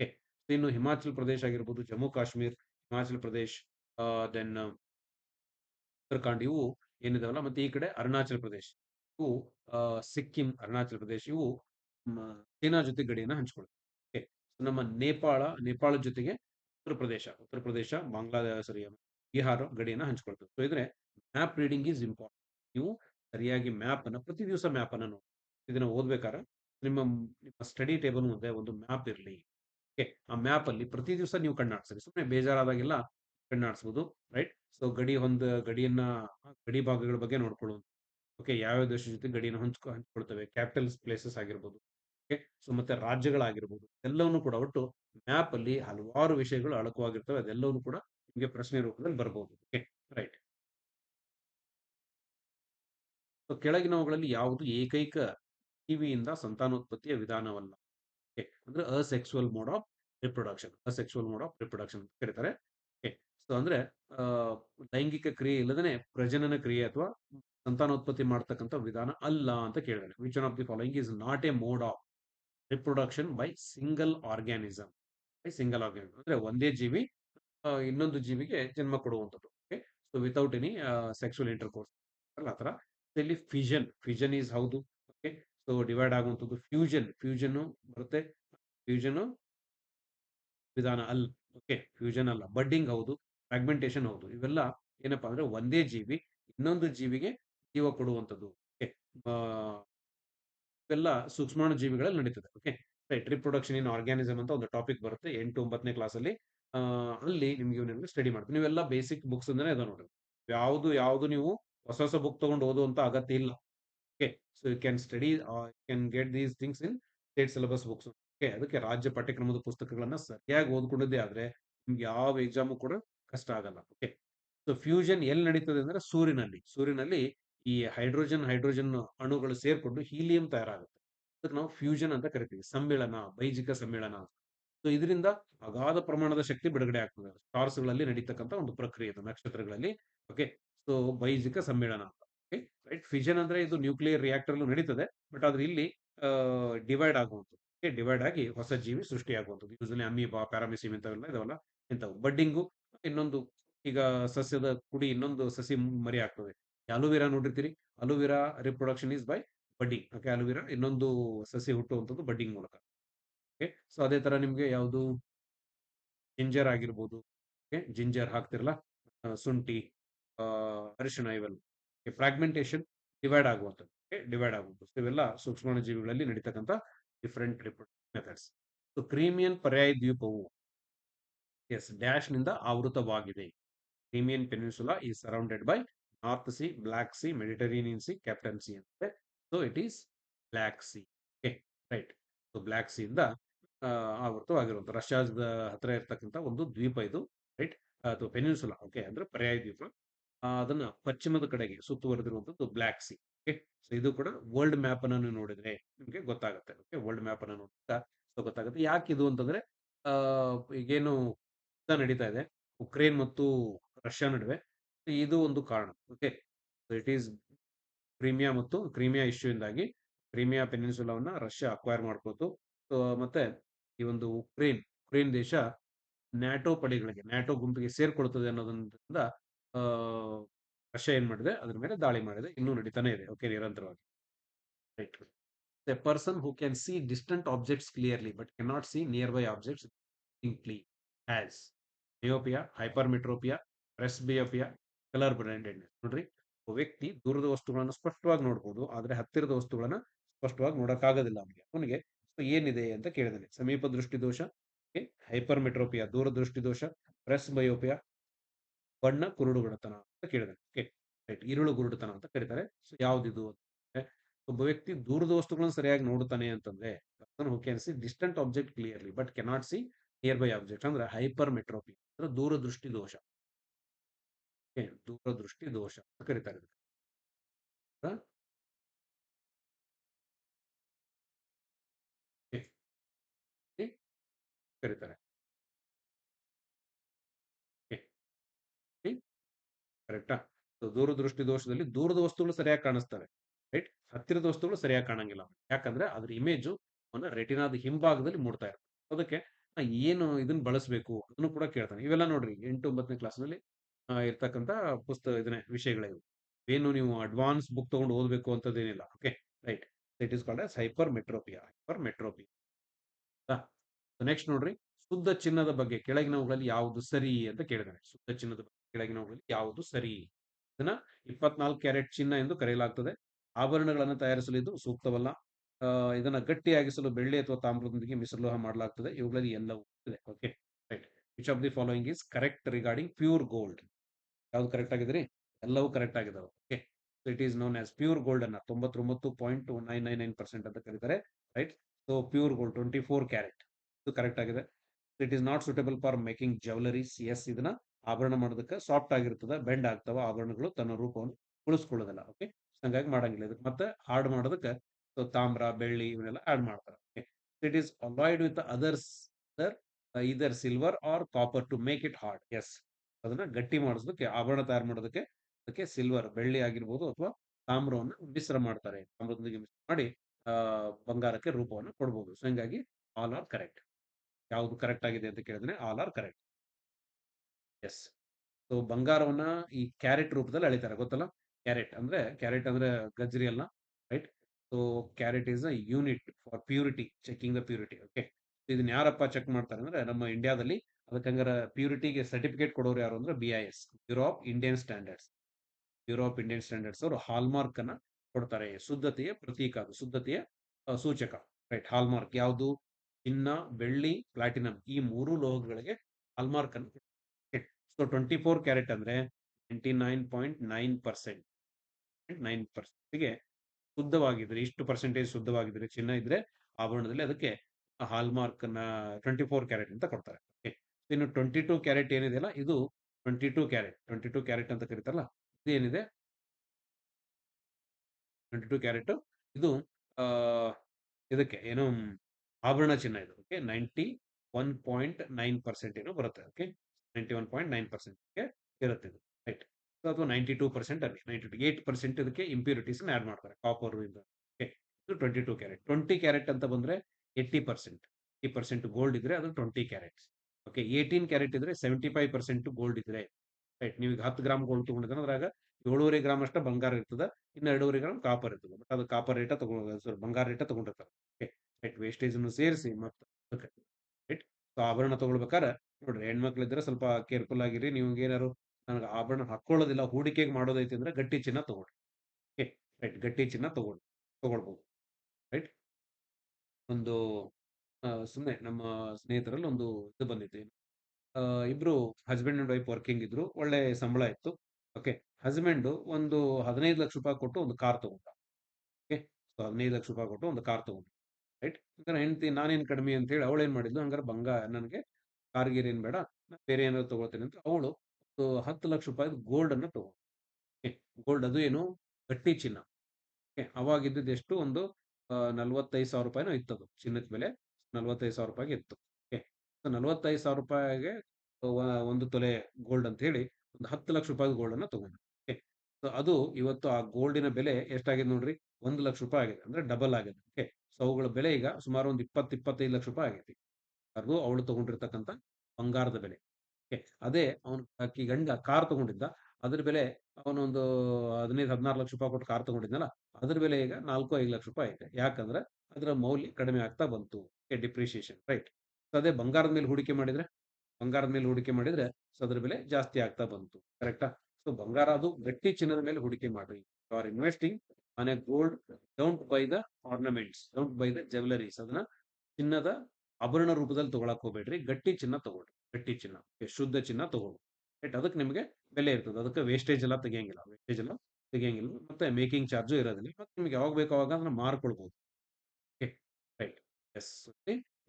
ಓಕೆ ಇನ್ನು ಹಿಮಾಚಲ್ ಪ್ರದೇಶ ಆಗಿರ್ಬೋದು ಜಮ್ಮು ಕಾಶ್ಮೀರ್ ಹಿಮಾಚಲ್ ಪ್ರದೇಶ್ ದೆನ್ ಉತ್ತರಾಖಂಡ್ ಇವು ಏನಿದಾವಲ್ಲ? ಮತ್ತೆ ಈ ಕಡೆ ಅರುಣಾಚಲ್ ಪ್ರದೇಶ್. ಇವು ಸಿಕ್ಕಿಂ, ಅರುಣಾಚಲ ಪ್ರದೇಶ ಇವು ಚೀನಾ ಜೊತೆ ಗಡಿಯನ್ನು ಹಂಚಿಕೊಳ್ಳುತ್ತೆ. ಓಕೆ ನಮ್ಮ ನೇಪಾಳ ನೇಪಾಳ ಜೊತೆಗೆ ಉತ್ತರ ಪ್ರದೇಶ ಉತ್ತರ ಪ್ರದೇಶ ಬಾಂಗ್ಲಾದೇಶ ಸರಿ, ಬಿಹಾರ ಗಡಿಯನ್ನು ಹಂಚ್ಕೊಳ್ತದೆ. ಸೊ ಇದ್ರೆ ಮ್ಯಾಪ್ ರೀಡಿಂಗ್ ಈಸ್ ಇಂಪಾರ್ಟೆಂಟ್. ನೀವು ಸರಿಯಾಗಿ ಮ್ಯಾಪ್ ಅನ್ನ, ಪ್ರತಿ ದಿವಸ ಮ್ಯಾಪ್ ಅನ್ನ ನೋಡಿ. ಇದನ್ನ ಓದ್ಬೇಕಾದ್ರೆ ನಿಮ್ಮ ನಿಮ್ಮ ಸ್ಟಡಿ ಟೇಬಲ್ ಮುಂದೆ ಒಂದು ಮ್ಯಾಪ್ ಇರಲಿ. ಓಕೆ, ಆ ಮ್ಯಾಪ್ ಅಲ್ಲಿ ಪ್ರತಿ ದಿವಸ ನೀವು ಕಣ್ಣಾಡ್ಸಿರಿ. ಸುಮ್ಮನೆ ಬೇಜಾರಾದಾಗೆಲ್ಲ ಕಣ್ಣಾಡಿಸ್ಬೋದು, ರೈಟ್? ಸೊ ಗಡಿ ಹೊಂದ, ಗಡಿಯನ್ನ, ಗಡಿ ಭಾಗಗಳ ಬಗ್ಗೆ ನೋಡ್ಕೊಳ್ಳೋದು ಓಕೆ, ಯಾವ್ಯಾವ ದೇಶ ಜೊತೆ ಗಡಿಯನ್ನು ಹಂಚ್ಕೊ, ಹಂಚ್ಕೊಳ್ತವೆ? ಕ್ಯಾಪಿಟಲ್ ಪ್ಲೇಸಸ್ ಆಗಿರ್ಬೋದು, ಓಕೆ, ಸೊ ಮತ್ತೆ ರಾಜ್ಯಗಳಾಗಿರ್ಬೋದು ಎಲ್ಲವನ್ನೂ ಕೂಡ ಒಟ್ಟು ಮ್ಯಾಪ್ ಅಲ್ಲಿ ಹಲವಾರು ವಿಷಯಗಳು ಅಳಕವಾಗಿರ್ತವೆ. ಅದೆಲ್ಲವನ್ನೂ ಕೂಡ ನಿಮಗೆ ಪ್ರಶ್ನೆ ರೂಪದಲ್ಲಿ ಬರಬಹುದು ಓಕೆ, ರೈಟ್. ಕೆಳಗಿನವುಗಳಲ್ಲಿ ಯಾವುದು ಏಕೈಕ ಜೀವಿಯಿಂದ ಸಂತಾನೋತ್ಪತ್ತಿಯ ವಿಧಾನವಲ್ಲ, ಓಕೆ, ಅಂದ್ರೆ asexual mode of reproduction, asexual mode of reproduction ಅಂತ ಕರೀತಾರೆ ಸೊ ಅಂದ್ರೆ ಲೈಂಗಿಕ ಕ್ರಿಯೆ ಇಲ್ಲದೇ ಪ್ರಜನನ ಕ್ರಿಯೆ ಅಥವಾ ಸಂತಾನೋತ್ಪತ್ತಿ ಮಾಡ್ತಕ್ಕಂಥ ವಿಧಾನ ಅಲ್ಲ ಅಂತ ಕೇಳಿದ್ದಾರೆ. Which one of the following is not a mode of reproduction by single organism by single organism ಅಂದ್ರೆ ಒಂದೇ ಜೀವಿ ಇನ್ನೊಂದು ಜೀವಿಗೆ ಜನ್ಮ ಕೊಡುವಂಥದ್ದು. Okay so without any sexual intercourse ಅಲ್ಲ, ಆ ಥರ. ಇಲ್ಲಿ ಫಿಷನ್ ಫಿಷನ್ ಈಸ್ ಹೌದು. ಓಕೆ ಸೊ ಡಿವೈಡ್ ಆಗುವಂಥದ್ದು ಫ್ಯೂಷನ್ ಫ್ಯೂಷನ್ ಬರುತ್ತೆ. ಫ್ಯೂಷನ್ ವಿಧಾನ ಅಲ್ಲ ಓಕೆ ಫ್ಯೂಷನ್ ಅಲ್ಲ. ಬಡ್ಡಿಂಗ್ ಹೌದು. ಫ್ರಾಗ್ಮೆಂಟೇಶನ್ ಹೌದು. ಇವೆಲ್ಲ ಏನಪ್ಪಾ ಅಂದ್ರೆ ಒಂದೇ ಜೀವಿ, ಇನ್ನೊಂದು ಜೀವಿಗೆ ಜೀವ ಕೊಡುವಂಥದ್ದು. ಇವೆಲ್ಲ ಸೂಕ್ಷ್ಮಾಣು ಜೀವಿಗಳಲ್ಲಿ ನಡೀತದೆ. Okay right reproduction in organism ಅಂತ ಒಂದು ಟಾಪಿಕ್ ಬರುತ್ತೆ. ಎಂಟು, ಒಂಬತ್ತನೇ ಕ್ಲಾಸಲ್ಲಿ ಅಲ್ಲಿ. ನಿಮ್ಗೆ ಇವನ್ನೆಲ್ಲ ಸ್ಟಡಿ ಮಾಡ್ತೀವಿ ನೀವೆಲ್ಲ ಬೇಸಿಕ್ ಬುಕ್ಸ್ ಅಂದ್ರೆ ಅದ ನೋಡ್ರಿ. ಯಾವುದು ಯಾವುದು ನೀವು ಹೊಸ ಹೊಸ ಬುಕ್ ತಗೊಂಡು ಓದುವಂತ ಅಗತ್ಯ ಇಲ್ಲ. Okay so you can study can get these things in state syllabus books okay ಅದಕ್ಕೆ ರಾಜ್ಯ ಪಠ್ಯಕ್ರಮದ ಪುಸ್ತಕಗಳನ್ನ ಸರಿಯಾಗಿ ಓದ್ಕೊಂಡಿದ್ದೆ ಆದ್ರೆ ನಿಮ್ಗೆ ಯಾವ ಎಕ್ಸಾಮು ಕೂಡ ಕಷ್ಟ ಆಗಲ್ಲ. ಓಕೆ ಸೊ ಫ್ಯೂಷನ್ ಎಲ್ಲಿ ನಡೀತದೆ ಅಂದ್ರೆ ಸೂರ್ಯನಲ್ಲಿ ಸೂರ್ಯನಲ್ಲಿ ಈ ಹೈಡ್ರೋಜನ್ ಹೈಡ್ರೋಜನ್ ಅಣುಗಳು ಸೇರ್ಕೊಂಡು ಹೀಲಿಯಂ ತಯಾರಾಗುತ್ತೆ. ಅದಕ್ಕೆ ನಾವು ಫ್ಯೂಷನ್ ಅಂತ ಕರಿತೀವಿ. ಸಮ್ಮಿಳನ, ಬೈಜಿಕ ಸಮ್ಮಿಳನ ಅಂತ. ಸೊ ಇದರಿಂದ ಅಗಾಧ ಪ್ರಮಾಣದ ಶಕ್ತಿ ಬಿಡುಗಡೆ ಆಗ್ತದೆ. ಸ್ಟಾರ್ಸ್ಗಳಲ್ಲಿ ನಡೀತಕ್ಕಂಥ ಒಂದು ಪ್ರಕ್ರಿಯೆ ಇದು, ನಕ್ಷತ್ರಗಳಲ್ಲಿ. ಓಕೆ ಸೊ ಬೈಜಿಕ ಸಮ್ಮಿಳನ ಅಂತ. ಓಕೆ ರೈಟ್ ಫ್ಯೂಷನ್ ಅಂದ್ರೆ ಇದು ನ್ಯೂಕ್ಲಿಯರ್ ರಿಯಾಕ್ಟರ್ ನಡೀತದೆ. ಬಟ್ ಆದ್ರೆ ಇಲ್ಲಿ ಡಿವೈಡ್ ಆಗುವಂಥದ್ದು. ಡಿವೈಡ್ ಆಗಿ ಹೊಸ ಜೀವಿ ಸೃಷ್ಟಿಯಾಗುವಂಥದ್ದು. ಯೂಸಲಿ ಅಮೀಬಾ ಪ್ಯಾರಾಮಿಸಿಮ್ ಇಂಥವೆಲ್ಲ ಇದಾವಲ್ಲ? ಇಂಥವು. ಬಡ್ಡಿಂಗು ಇನ್ನೊಂದು ಈಗ ಸಸ್ಯದ ಕುಡಿ ಇನ್ನೊಂದು ಸಸಿ ಮರಿ ಆಗ್ತದೆ. Aloe vera ನೋಡಿರ್ತೀರಿ? Aloe vera reproduction is by budding okay aloe vera ಇನ್ನೊಂದು ಸಸಿ ಹುಟ್ಟುವಂಥದ್ದು ಬಡ್ಡಿಂಗ್ ಮೂಲಕ ಓಕೆ ಸೊ ಅದೇ ತರ ನಿಮಗೆ ಯಾವುದು? ಜಿಂಜರ್ ಆಗಿರ್ಬೋದು ಓಕೆ ಜಿಂಜರ್ ಹಾಕ್ತಿರಲ್ಲ ಶುಂಠಿ ಅರಿಶಿಣ ಇವೆಲ್ಲ ಫ್ರಾಗ್ಮೆಂಟೇಶನ್ ಡಿವೈಡ್ ಆಗುವಂಥದ್ದು ಡಿವೈಡ್ So, ಇವೆಲ್ಲ ಸೂಕ್ಷ್ಮಾಣು ಜೀವಿಗಳಲ್ಲಿ ನಡೀತಕ್ಕಂಥ ಡಿಫ್ರೆಂಟ್ ಮೆಥಡ್ಸ್ ಸೊ ಕ್ರೀಮಿಯನ್ ಪರ್ಯಾಯ ದ್ವೀಪವು ಎಸ್ ಡ್ಯಾಶ್ನಿಂದ ಆವೃತವಾಗಿದೆ. Crimean peninsula is surrounded by north sea black sea Mediterranean sea Caspian sea ಅಂತೆ. So it is black sea okay right so black sea ಇಂದ ಆವೃತವಾಗಿರುವಂಥ ರಷ್ಯಾದ ಹತ್ರ ಇರತಕ್ಕಂಥ ಒಂದು ದ್ವೀಪ ಇದು ರೈಟ್ ಅಥವಾ ಪೆನಿನ್ಸುಲಾ ಓಕೆ ಅಂದ್ರೆ ಪರ್ಯಾಯ ದ್ವೀಪ. ಅದನ್ನ ಪಶ್ಚಿಮದ ಕಡೆಗೆ ಸುತ್ತುವರೆದಿರುವಂಥದ್ದು ಬ್ಲಾಕ್ ಸಿ ಓಕೆ ಸೊ ಇದು ಕೂಡ ವರ್ಲ್ಡ್ ಮ್ಯಾಪ್ ಅನ್ನು ನೋಡಿದ್ರೆ ನಿಮಗೆ ಗೊತ್ತಾಗುತ್ತೆ ಓಕೆ ವರ್ಲ್ಡ್ ಮ್ಯಾಪ್ ಅನ್ನು ನೋಡಿದಾಗ ಸೊ ಗೊತ್ತಾಗುತ್ತೆ. ಯಾಕೆ ಇದು ಅಂತಂದ್ರೆ ಈಗೇನು ಯುದ್ಧ ನಡೀತಾ ಇದೆ ಉಕ್ರೇನ್ ಮತ್ತು ರಷ್ಯಾ ನಡುವೆ. ಇದು ಒಂದು ಕಾರಣ. ಓಕೆ. ಇಟ್ ಈಸ್ ಕ್ರೀಮಿಯಾ ಮತ್ತು ಕ್ರೀಮಿಯಾ ಇಶ್ಯೂ ಇಂದಾಗಿ ಕ್ರೀಮಿಯಾ ಪೆನಿನ್ಸುಲಾವನ್ನ ರಷ್ಯಾ ಅಕ್ವೈರ್ ಮಾಡ್ಕೋತು. ಮತ್ತೆ ಈ ಒಂದು ಉಕ್ರೇನ್ ಉಕ್ರೇನ್ ದೇಶ ನ್ಯಾಟೋ ಪಡೆಗಳಿಗೆ ನ್ಯಾಟೋ ಗುಂಪಿಗೆ ಸೇರ್ಕೊಳ್ತದೆ ಅನ್ನೋದ್ರಿಂದ ರಷ್ಯಾ ಏನ್ ಮಾಡಿದೆ? ಅದ್ರ ಮೇಲೆ ದಾಳಿ ಮಾಡಿದೆ. ಇನ್ನೂ ನಡೀತಾನೆ ಇದೆ. ಓಕೆ ನಿರಂತರವಾಗಿ. Right person who can see distant objects clearly but cannot see nearby objects distinctly as myopia, hypermetropia, presbyopia, colour blindedness ನೋಡ್ರಿ ವ್ಯಕ್ತಿ ದೂರದ ವಸ್ತುಗಳನ್ನು ಸ್ಪಷ್ಟವಾಗಿ ನೋಡ್ಬೋದು, ಆದರೆ ಹತ್ತಿರದ ವಸ್ತುಗಳನ್ನ ಸ್ಪಷ್ಟವಾಗಿ ನೋಡೋಕ್ಕಾಗೋದಿಲ್ಲ ಅವನಿಗೆ. ಅವನಿಗೆ, ಸೊ, ಏನಿದೆ? ಅಂತ ಕೇಳಿದಾನೆ. ಸಮೀಪ ದೃಷ್ಟಿ ದೋಷ ಹೈಪರ್ ಮೆಟ್ರೋಪಿಯಾ ದೂರ ದೃಷ್ಟಿ ದೋಷ ಪ್ರೆಸ್ ಬಯೋಪಿಯಾ, ಬಣ್ಣ ಕುರುಡುಗಡತನ ಅಂತ ಕೇಳಿದಾನೆ, ಓಕೆ. ರೈಟ್ ಇರುಳು ಗುರುಡುತನ ಅಂತ ಕರೀತಾರೆ. ಸೊ, ಯಾವ್ದಿದು ಒಬ್ಬ ವ್ಯಕ್ತಿ ದೂರದ ವಸ್ತುಗಳನ್ನು ಸರಿಯಾಗಿ ನೋಡುತ್ತಾನೆ ಅಂತಂದ್ರೆ can see distant object clearly but cannot see nearby object ಅಂದ್ರೆ ಹೈಪರ್ ಮೆಟ್ರೋಪಿ ಅಂದ್ರೆ ದೂರದೃಷ್ಟಿ ದೋಷ ದೂರದೃಷ್ಟಿ ದೋಷ ಅಂತ ಕರೀತಾರೆ? ಕರೀತಾರೆ. ಕರೆಕ್ಟಾ? ದೂರದೃಷ್ಟಿ ದೋಷದಲ್ಲಿ ದೂರದ ವಸ್ತುಗಳು ಸರಿಯಾಗಿ ಕಾಣಿಸ್ತವೆ ರೈಟ್? ಹತ್ತಿರದ ವಸ್ತುಗಳು ಸರಿಯಾಗಿ ಕಾಣಂಗಿಲ್ಲ ಯಾಕಂದ್ರೆ ಅದ್ರ ಇಮೇಜು ಅವನ ರೆಟಿನಾದ ಹಿಂಭಾಗದಲ್ಲಿ ಮೂಡ್ತಾ ಇರುತ್ತೆ. ಅದಕ್ಕೆ ಏನು ಇದನ್ನ ಬಳಸಬೇಕು? ಅದನ್ನು ಕೂಡ ಕೇಳ್ತಾನೆ. ಇವೆಲ್ಲ ನೋಡ್ರಿ, ಎಂಟು ಒಂಬತ್ತನೇ ಕ್ಲಾಸ್ನಲ್ಲಿ ಇರ್ತಕ್ಕಂಥ ಪುಸ್ತಕ ಇದನ್ನೇ, ವಿಷಯಗಳೇ ಏನು ನೀವು ಅಡ್ವಾನ್ಸ್ ಬುಕ್ ತಗೊಂಡು ಓದಬೇಕು ಅಂತದೇನಿಲ್ಲ. Okay right it is called hypermetropia hypermetropia next ನೋಡ್ರಿ. ಶುದ್ಧ ಚಿನ್ನದ ಬಗ್ಗೆ, ಕೆಳಗಿನವುಗಳಲ್ಲಿ ಯಾವುದು ಸರಿ ಅಂತ ಕೇಳಿದಾನೆ. ಶುದ್ಧ ಚಿನ್ನದ ಬಗ್ಗೆ, ಕೆಳಗಿನವುಗಳಲ್ಲಿ ಯಾವುದು ಸರಿ? ಇದನ್ನ ಇಪ್ಪತ್ನಾಲ್ಕು ಕ್ಯಾರೆಟ್ ಚಿನ್ನ ಎಂದು ಕರೆಯಲಾಗ್ತದೆ. ಆಭರಣಗಳನ್ನು ತಯಾರಿಸಲು ಇದು ಸೂಕ್ತವಲ್ಲ. ಇದನ್ನ ಗಟ್ಟಿಯಾಗಿಸಲು ಬೆಳ್ಳಿ ಅಥವಾ ತಾಮ್ರದೊಂದಿಗೆ ಮಿಶ್ರಲೋಹ ಮಾಡಲಾಗ್ತದೆ. ಇವುಗಳಲ್ಲಿ ಎಲ್ಲವೂ ಇದೆ. Okay right which of the following is correct regarding pure gold ಯಾವ್ದು ಕರೆಕ್ಟ್ ಆಗಿದ್ರಿ? ಎಲ್ಲವೂ ಕರೆಕ್ಟ್ ಆಗಿದಾವೆ. Okay it is known as pure gold ಅನ್ನ ತೊಂಬತ್ತೊಂಬತ್ತು point nine nine nine percent ಅಂತ ಕರೀತಾರೆ right so pure gold twenty four carat ಇದು correct ಆಗಿದೆ. It is not suitable for making jewelleries yes ಇದನ್ನ ಆಭರಣ ಮಾಡೋದಕ್ಕೆ ಸಾಫ್ಟ್ ಆಗಿರ್ತದೆ ಬೆಂಡ್ ಆಗ್ತಾವ, ಆಭರಣಗಳು ತನ್ನ ರೂಪವನ್ನು ಉಳಿಸ್ಕೊಳ್ಳೋದಿಲ್ಲ. ಓಕೆ ಹಂಗಾಗಿ ಮಾಡಂಗಿಲ್ಲ ಇದಕ್ಕೆ. ಮತ್ತೆ ಹಾರ್ಡ್ ಮಾಡೋದಕ್ಕೆ ಸೊ ತಾಮ್ರ, ಬೆಳ್ಳಿ ಇವನ್ನೆಲ್ಲ ಆಡ್ ಮಾಡ್ತಾರೆ. Okay it is alloyed with others either silver or copper to make it hard yes ಅದನ್ನ ಗಟ್ಟಿ ಮಾಡಿಸೋದಕ್ಕೆ ಆಭರಣ ತಯಾರು ಮಾಡೋದಕ್ಕೆ ಅದಕ್ಕೆ ಸಿಲ್ವರ್ ಬೆಳ್ಳಿ ಆಗಿರ್ಬೋದು ಅಥವಾ ತಾಮ್ರವನ್ನು ಮಿಶ್ರ ಮಾಡ್ತಾರೆ. ತಾಮ್ರದೊಂದಿಗೆ ಮಿಶ್ರ ಮಾಡಿ ಆ, ಬಂಗಾರಕ್ಕೆ ರೂಪವನ್ನು ಕೊಡ್ಬೋದು. ಸೊ ಹಿಂಗಾಗಿ ಆಲ್ ಆರ್ ಕರೆಕ್ಟ್ ಯಾವುದು ಕರೆಕ್ಟ್ ಆಗಿದೆ ಅಂತ ಕೇಳಿದ್ರೆ all are correct yes so ಬಂಗಾರವನ್ನ ಈ ಕ್ಯಾರೆಟ್ ರೂಪದಲ್ಲಿ ಅಳಿತಾರೆ. ಗೊತ್ತಲ್ಲ? ಕ್ಯಾರೆಟ್ ಅಂದ್ರೆ ಕ್ಯಾರೆಟ್ ಅಂದ್ರೆ ಗಜ್ರಿ ಅಲ್ಲ right so carat is a unit for purity checking the purity okay ಇದನ್ನ ಯಾರಪ್ಪ ಚೆಕ್ ಮಾಡ್ತಾರೆ ಅಂದ್ರೆ ನಮ್ಮ ಇಂಡಿಯಾದಲ್ಲಿ ಅದಕ್ಕೆ ಹಂಗಾರ ಪ್ಯೂರಿಟಿಗೆ ಸರ್ಟಿಫಿಕೇಟ್ ಕೊಡೋರು ಯಾರು ಅಂದ್ರೆ B I S Europe Indian standards Europe Indian standards ಅವರು ಹಾಲ್ಮಾರ್ಕ್ ಅನ್ನ ಕೊಡ್ತಾರೆ, ಶುದ್ಧತೆಯ ಪ್ರತೀಕ ಅದು, ಶುದ್ಧತೆಯ ಸೂಚಕ. ರೈಟ್ ಹಾಲ್ಮಾರ್ಕ್ ಯಾವುದು? ಚಿನ್ನ, ಬೆಳ್ಳಿ ಪ್ಲಾಟಿನಂ ಈ ಮೂರು ಲೋಹಗಳಿಗೆ ಹಾಲ್ಮಾರ್ಕ್ ಅನ್ನು ಸೊ ಟ್ವೆಂಟಿ ಫೋರ್ ಕ್ಯಾರೆಟ್ ಅಂದ್ರೆ twenty nine point nine percent nine ಪರ್ಸೆಂಟ್ಗೆ ಶುದ್ಧವಾಗಿದ್ರೆ, ಇಷ್ಟು ಪರ್ಸೆಂಟೇಜ್ ಶುದ್ಧವಾಗಿದ್ರೆ ಚಿನ್ನ ಇದ್ರೆ ಆಭರಣದಲ್ಲಿ ಅದಕ್ಕೆ ಹಾಲ್ಮಾರ್ಕ್ನ ಟ್ವೆಂಟಿ ಫೋರ್ ಕ್ಯಾರೆಟ್ ಅಂತ ಕೊಡ್ತಾರೆ. ಇನ್ನು ಟ್ವೆಂಟಿ ಟೂ ಕ್ಯಾರೆಟ್ ಏನಿದೆಯಲ್ಲ, ಇದು twenty two carat twenty two carat ಅಂತ ಕರೀತಾರಲ್ಲ, ಇದು ಏನಿದೆ? ಟ್ವೆಂಟಿ ಟೂ ಕ್ಯಾರೆಟ್ ಇದು ಇದಕ್ಕೆ ಏನು, ಆಭರಣ ಚಿನ್ನ ಇದು okay ninety one point nine percent ಏನೋ ಬರುತ್ತೆ okay ninety one point nine ಪರ್ಸೆಂಟ್ಗೆ ಇರುತ್ತೆ ಇದು ರೈಟ್ ಅಥವಾ ನೈಂಟಿ ಟೂ ಪರ್ಸೆಂಟ್ ಅಲ್ಲಿ ನೈಂಟಿ ಟು ಏಟ್ ಪರ್ಸೆಂಟ್ ಇದಕ್ಕೆ ಇಂಪ್ಯೂರಿಟೀಸ್ ಆ್ಯಡ್ ಮಾಡ್ತಾರೆ ಕಾಪರ್ ಇಂದ ಓಕೆ ಇದು twenty two carat twenty carat ಅಂತ ಬಂದರೆ eighty percent eighty percent gold ಇದ್ರೆ ಅದು twenty carats okay eighteen carat ಇದ್ರೆ ಸೆವೆಂಟಿ ಫೈವ್ ಪರ್ಸೆಂಟ್ ಗೋಲ್ಡ್ ಇದ್ರೆ ರೈಟ್ ನೀವು ಈಗ ಹತ್ತು ಗ್ರಾಮ್ ಗೋಲ್ಡ್ ತಗೊಂಡಿದ್ರೆ ಅದ್ರಾಗ ಏಳುವರೆ ಗ್ರಾಮ್ ಅಷ್ಟ ಬಂಗಾರ ಇರ್ತದೆ, ಇನ್ನು ಎರಡೂವರೆ ಗ್ರಾಮ್ ಕಾಪರ್ ಇರ್ತದೆ. ಬಟ್ ಅದು ಕಾಪರ್ ರೇಟ ತಗೊಂಡ ಸಾರಿ ಬಂಗಾರ ರೇಟ ತಗೊಂಡಿರ್ತಾರೆ. ಓಕೆ ರೈಟ್ ವೇಸ್ಟೇಜ್ ಅನ್ನು ಸೇರಿಸಿ ಮತ್ತೆ ರೈಟ್ ಸೊ ಆಭರಣ ತಗೊಳ್ಬೇಕಾದ್ರೆ ನೋಡ್ರಿ ಹೆಣ್ಮಕ್ಳು ಇದ್ರೆ ಸ್ವಲ್ಪ ಕೇರ್ಫುಲ್ ಆಗಿರಿ ನೀವು ಏನಾರು ನನಗೆ ಆಭರಣ ಹಾಕೊಳ್ಳೋದಿಲ್ಲ, ಹೂಡಿಕೆಗೆ ಮಾಡೋದೈತಿ ಅಂದ್ರೆ ಗಟ್ಟಿ ಚಿನ್ನ ತಗೊಳ್ರಿ ಓಕೆ ರೈಟ್ ಗಟ್ಟಿ ಚಿನ್ನ ತಗೊಳ್ಳಿ ತಗೊಳ್ಬಹುದು ರೈಟ್ ಒಂದು ಸುಮ್ಮನೆ ನಮ್ಮ ಸ್ನೇಹಿತರಲ್ಲಿ ಒಂದು ಇದು ಬಂದಿತ್ತು. ಇಬ್ರು ಹಸ್ಬೆಂಡ್ ಅಂಡ್ ವೈಫ್ ವರ್ಕಿಂಗ್ ಇದ್ರು. ಒಳ್ಳೆ ಸಂಬಳ ಇತ್ತು. ಓಕೆ ಹಸ್ಬೆಂಡು ಒಂದು ಹದಿನೈದು ಲಕ್ಷ ರೂಪಾಯಿ ಕೊಟ್ಟು ಒಂದು ಕಾರ್ ತಗೊಂಡ ಓಕೆ ಸೊ ಹದಿನೈದು ಲಕ್ಷ ರೂಪಾಯಿ ಕೊಟ್ಟು ಒಂದು ಕಾರ್ ತಗೊಂಡ ರೈಟ್ ಯಾಕಂದ್ರೆ ಹೆಂಡತಿ ನಾನೇನು ಕಡಿಮೆ ಅಂತ ಹೇಳಿ ಅವಳು ಏನು ಮಾಡಿದ್ಲು? ಹಂಗಾರೆ ಬಂಗ ನನಗೆ ಕಾರ್ ಏನ್ ಬೇಡ, ನಾನು ಬೇರೆ ಏನಾದ್ರು ತಗೋತೀನಿ ಅಂತ ಅವಳು ಹತ್ತು ಲಕ್ಷ ರೂಪಾಯಿ ಗೋಲ್ಡ್ ಅನ್ನ ತಗೊಂಡು ಗೋಲ್ಡ್ ಅದು ಏನು? ಗಟ್ಟಿ ಚಿನ್ನ. ಓಕೆ ಅವಾಗ ಇದ್ದಿದ್ದು ಎಷ್ಟು ಒಂದು ನಲ್ವತ್ತೈದು ಸಾವಿರ ರೂಪಾಯಿನೂ ಇತ್ತು ಅದು ಚಿನ್ನದ ಬೆಲೆ. ನಲ್ವತ್ತೈದು ಸಾವಿರ ರೂಪಾಯಿಗೆ ಇತ್ತು. ಓಕೆ. ನಲ್ವತ್ತೈದು ಸಾವಿರ ರೂಪಾಯಿಗೆ ಒಂದು ತೊಲೆ ಗೋಲ್ಡ್ ಅಂತ ಹೇಳಿ ಒಂದು ಹತ್ತು ಲಕ್ಷ ರೂಪಾಯಿ ಗೋಲ್ಡ್ ಅನ್ನ ತಗೊಂಡ್ರು. ಓಕೆ. ಸೊ, ಅದು ಇವತ್ತು ಆ ಗೋಲ್ಡಿನ ಬೆಲೆ ಎಷ್ಟಾಗಿದೆ ನೋಡ್ರಿ? ಒಂದು ಲಕ್ಷ ರೂಪಾಯಿ ಆಗಿದೆ. ಅಂದ್ರೆ ಡಬಲ್ ಆಗಿದೆ. ಓಕೆ. ಸೊ, ಅವುಗಳ ಬೆಲೆ ಈಗ ಸುಮಾರು ಒಂದು ಇಪ್ಪತ್ತು, ಇಪ್ಪತ್ತೈದು ಲಕ್ಷ ರೂಪಾಯಿ ಆಗೈತಿ. ಅದು ಅವಳು ತಗೊಂಡಿರ್ತಕ್ಕಂಥ ಬಂಗಾರದ ಬೆಲೆ. ಓಕೆ. ಅದೇ ಅವನು ಅಕ್ಕಿ ಗಂಡ ಕಾರ್ ತಗೊಂಡಿದ್ದ. ಅದ್ರ ಬೆಲೆ ಅವನೊಂದು ಹದಿನೈದು, ಹದಿನಾರು ಲಕ್ಷ ರೂಪಾಯಿ ಕೊಟ್ಟು ಕಾರ್ ತಗೊಂಡಿದ್ನಲ್ಲ, ಅದ್ರ ಬೆಲೆ ಈಗ ನಾಲ್ಕು, ಐದು ಲಕ್ಷ ರೂಪಾಯಿ ಇದೆ ಯಾಕಂದ್ರೆ ಅದರ ಮೌಲ್ಯ ಕಡಿಮೆ ಆಗ್ತಾ ಬಂತು. Depreciation right. ಸೊ, ಅದೇ ಬಂಗಾರದ ಮೇಲೆ ಹೂಡಿಕೆ ಮಾಡಿದ್ರೆ, ಬಂಗಾರದ ಮೇಲೆ ಹೂಡಿಕೆ ಮಾಡಿದ್ರೆ, ಸೊ, ಅದ್ರ ಬೆಲೆ ಜಾಸ್ತಿ ಆಗ್ತಾ ಬಂತು, ಕರೆಕ್ಟಾ? ಸೊ, ಬಂಗಾರ ಅದು ಗಟ್ಟಿ ಚಿನ್ನದ ಮೇಲೆ ಹೂಡಿಕೆ ಮಾಡ್ರಿ. Are investing on a gold, don't buy the ornaments, don't buy the jewelleries ಅದನ್ನ ಚಿನ್ನದ ಆಭರಣ ರೂಪದಲ್ಲಿ ತಗೊಳಕ್ ಹೋಗ್ಬೇಡ್ರಿ, ಗಟ್ಟಿ ಚಿನ್ನ ತಗೊಳ್ರಿ, ಗಟ್ಟಿ ಚಿನ್ನ ಶುದ್ಧ ಚಿನ್ನ ತಗೊಳ್ಳಿ ರೈಟ್. ಅದಕ್ಕೆ ನಿಮಗೆ ಬೆಲೆ ಇರ್ತದೆ, ಅದಕ್ಕೆ ವೇಸ್ಟೇಜ್ ಎಲ್ಲ ತೆಗಿಯಂಗಿಲ್ಲ ವೇಸ್ಟೇಜ್ ಎಲ್ಲ ತೆಗಿಯಂಗಿಲ್ಲ, ಮತ್ತೆ ಮೇಕಿಂಗ್ ಚಾರ್ಜು ಇರೋದಿಲ್ಲ, ಮತ್ತೆ ನಿಮ್ಗೆ ಯಾವಾಗ ಬೇಕು ಅವಾಗ ಅದನ್ನ ಮಾರ್ಕೊಳ್ಬಹುದು ಎಸ್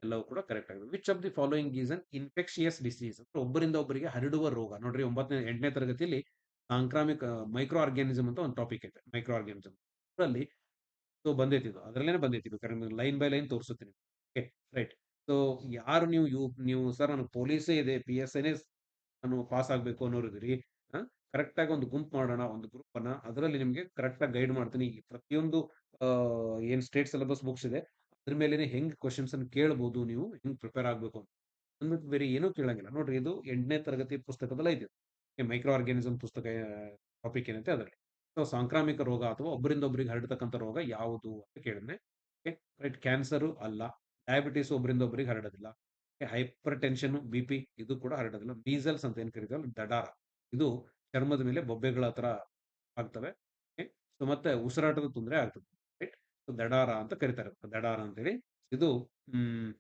ಎಲ್ಲವೂ ಕೂಡ ಕರೆಕ್ಟ್ ಆಗಿದೆ. Which of the following is an infectious disease ಅಂದ್ರೆ ಒಬ್ಬರಿಂದ ಒಬ್ಬರಿಗೆ ಹರಡುವ ರೋಗ. ನೋಡ್ರಿ ಒಂಬತ್ತನೇ, ಎಂಟನೇ ತರಗತಿಯಲ್ಲಿ ಸಾಂಕ್ರಾಮಿಕ ಮೈಕ್ರೋ ಆರ್ಗ್ಯಾನಿಸಮ್ ಅಂತ ಒಂದು ಟಾಪಿಕ್ ಇದೆ ಮೈಕ್ರೋ ಆರ್ಗ್ಯಾನಿಸಮ್ ಅದರಲ್ಲಿ ಸೊ ಬಂದೈತಿ ಇದು. ಬಂದೈತಿದ್ದು ಕರೆಕ್ಟ್ ಲೈನ್ ಬೈ ಲೈನ್ ತೋರಿಸುತ್ತೀನಿ ಓಕೆ ರೈಟ್ ಸೊ ಯಾರು ನೀವು, ಯು, ನೀವು ಸರ್ ನನಗೆ ಪೊಲೀಸೇ ಇದೆ ಪಿ ಎಸ್ ಐನೇ ನಾನು ಪಾಸ್ ಆಗಬೇಕು ಅನ್ನೋರಿದ್ರಿ ಕರೆಕ್ಟ್ ಆಗಿ ಒಂದು ಗುಂಪು ಮಾಡೋಣ, ಒಂದು ಗ್ರೂಪ್ ಅನ್ನ, ಅದರಲ್ಲಿ ನಿಮಗೆ ಕರೆಕ್ಟ್ ಆಗಿ ಗೈಡ್ ಮಾಡ್ತೀನಿ. ಪ್ರತಿಯೊಂದು ಏನ್ ಸ್ಟೇಟ್ ಸಿಲೆಬಸ್ ಬುಕ್ಸ್ ಇದೆ ಅದ್ರ ಮೇಲೆ ಹೆಂಗ್ ಕ್ವಶನ್ಸ್ ಅನ್ನು ಕೇಳಬಹುದು ನೀವು, ಹೆಂಗ್ ಪ್ರಿಪೇರ್ ಆಗ್ಬೇಕು ಅಂತ. ಅಂದ್ಬಿಟ್ಟು ಬೇರೆ ಏನೂ ಕೇಳಂಗಿಲ್ಲ. ನೋಡ್ರಿ, ಇದು ಎಂಟನೇ ತರಗತಿ ಪುಸ್ತಕದಲ್ಲ ಇದೆ. ಮೈಕ್ರೋ ಆರ್ಗ್ಯಾನಿಸಮ್ ಪುಸ್ತಕ ಟಾಪಿಕ್ ಏನಂತೆ ಅದರಲ್ಲಿ. ಸೊ, ಸಾಂಕ್ರಾಮಿಕ ರೋಗ ಅಥವಾ ಒಬ್ಬರಿಂದ ಒಬ್ಬರಿಗೆ ಹರಡತಕ್ಕಂಥ ರೋಗ ಯಾವುದು ಅಂತ ಕೇಳಿದ್ರೆ ರೈಟ್ ಕ್ಯಾನ್ಸರು ಅಲ್ಲ. ಡಯಾಬಿಟಿಸ್ ಒಬ್ಬರಿಂದ ಒಬ್ಬರಿಗೆ ಹರಡೋದಿಲ್ಲ. ಹೈಪರ್ ಟೆನ್ಷನ್ ಬಿ ಪಿ ಇದು ಕೂಡ ಹರಡೋದಿಲ್ಲ. ಮೀಸಲ್ಸ್ ಅಂತ ಏನ್ ಕರೀತಾರೆ ದಡಾರ ಇದು ಚರ್ಮದ ಮೇಲೆ ಬೊಬ್ಬೆಗಳ ತರ ಆಗ್ತವೆ. ಸೊ, ಮತ್ತೆ ಉಸಿರಾಟದ ತೊಂದರೆ ಆಗ್ತದೆ. ದಡಾರ ಅಂತ ಕರೀತಾರೆ. ದಡಾರ ಅಂತೇಳಿ ಇದು, ಹ್ಮ್,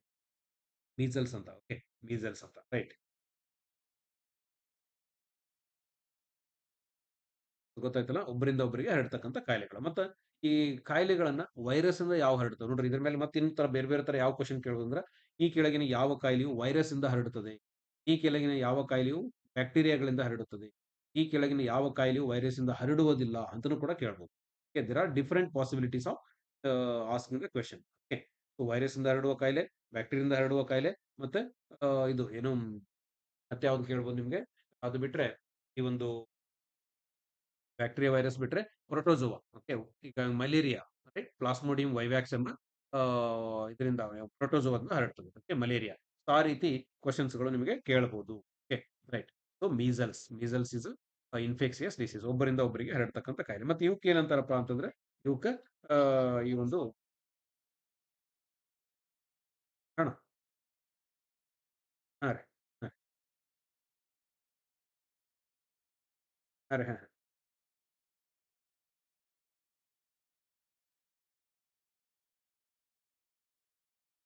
ಮೀಸಲ್ಸ್ ಅಂತ ಓಕೆ ಮೀಸಲ್ಸ್ ಅಂತ ರೈಟ್ ಗೊತ್ತಾಯ್ತಲ್ಲ? ಒಬ್ಬರಿಂದ ಒಬ್ಬರಿಗೆ ಹರಡ್ತಕ್ಕಂಥ ಕಾಯಿಲೆಗಳು. ಮತ್ತೆ ಈ ಕಾಯಿಲೆಗಳನ್ನ ವೈರಸ್ ಇಂದ ಯಾವ ಹರಡ್ತವೆ? ನೋಡ್ರಿ, ಇದ್ರ ಮೇಲೆ ಮತ್ತೆ ತರ ಬೇರೆ ಬೇರೆ ತರ ಯಾವ ಕ್ವಶನ್ ಕೇಳೋದಂದ್ರೆ ಈ ಕೆಳಗಿನ ಯಾವ ಕಾಯಿಲೆಯು ವೈರಸ್ ಇಂದ ಹರಡುತ್ತದೆ? ಈ ಕೆಳಗಿನ ಯಾವ ಕಾಯಿಲೆಯು ಬ್ಯಾಕ್ಟೀರಿಯಾಗಳಿಂದ ಹರಡುತ್ತದೆ? ಈ ಕೆಳಗಿನ ಯಾವ ಕಾಯಿಲೆಯು ವೈರಸ್ ಇಂದ ಹರಡುವುದಿಲ್ಲ ಅಂತಲೂ ಕೂಡ ಕೇಳಬಹುದು there are different possibilities of asking the question okay virus ಇಂದ ಹರಡುವ ಕಾಯಿಲೆ ಬ್ಯಾಕ್ಟೀರಿಯಿಂದ ಹರಡುವ ಕಾಯಿಲೆ ಮತ್ತೆ ಇದು ಏನು ಮತ್ತೆ ಯಾವ್ದು ಕೇಳ್ಬೋದು ನಿಮ್ಗೆ? ಅದು ಬಿಟ್ರೆ ಈ ಒಂದು ಬ್ಯಾಕ್ಟೀರಿಯಾ ವೈರಸ್ ಬಿಟ್ರೆ ಪ್ರೊಟೋಜೋವಾ ಓಕೆ ಈಗ ಮಲೇರಿಯಾ ರೈಟ್ ಪ್ಲಾಸ್ಮೋಡಿಯಂ ವೈವ್ಯಾಕ್ಸ್ ಎಂಬ ಇದರಿಂದ ಪ್ರೊಟೋಜೋವಾದಿಂದ ಹರಡ್ತದೆ. ಓಕೆ ಮಲೇರಿಯಾ ಆ ರೀತಿ ಕ್ವಶನ್ಸ್ಗಳು ಗಳು ನಿಮಗೆ ಕೇಳಬಹುದು okay right so measles measles is infectious disease ಒಬ್ಬರಿಂದ ಒಬ್ಬರಿಗೆ ಹರಡ್ತಕ್ಕಂಥ ಕಾಯಿಲೆ. ಮತ್ತೆ ಇವಕ್ಕೆ ಏನಂತಾರಪ್ಪ ಅಂತಂದ್ರೆ ಇವಕ್ಕೆ ಈ ಒಂದು ಹಣ. ಹಾ ರೀ ಹಾ ರೀ.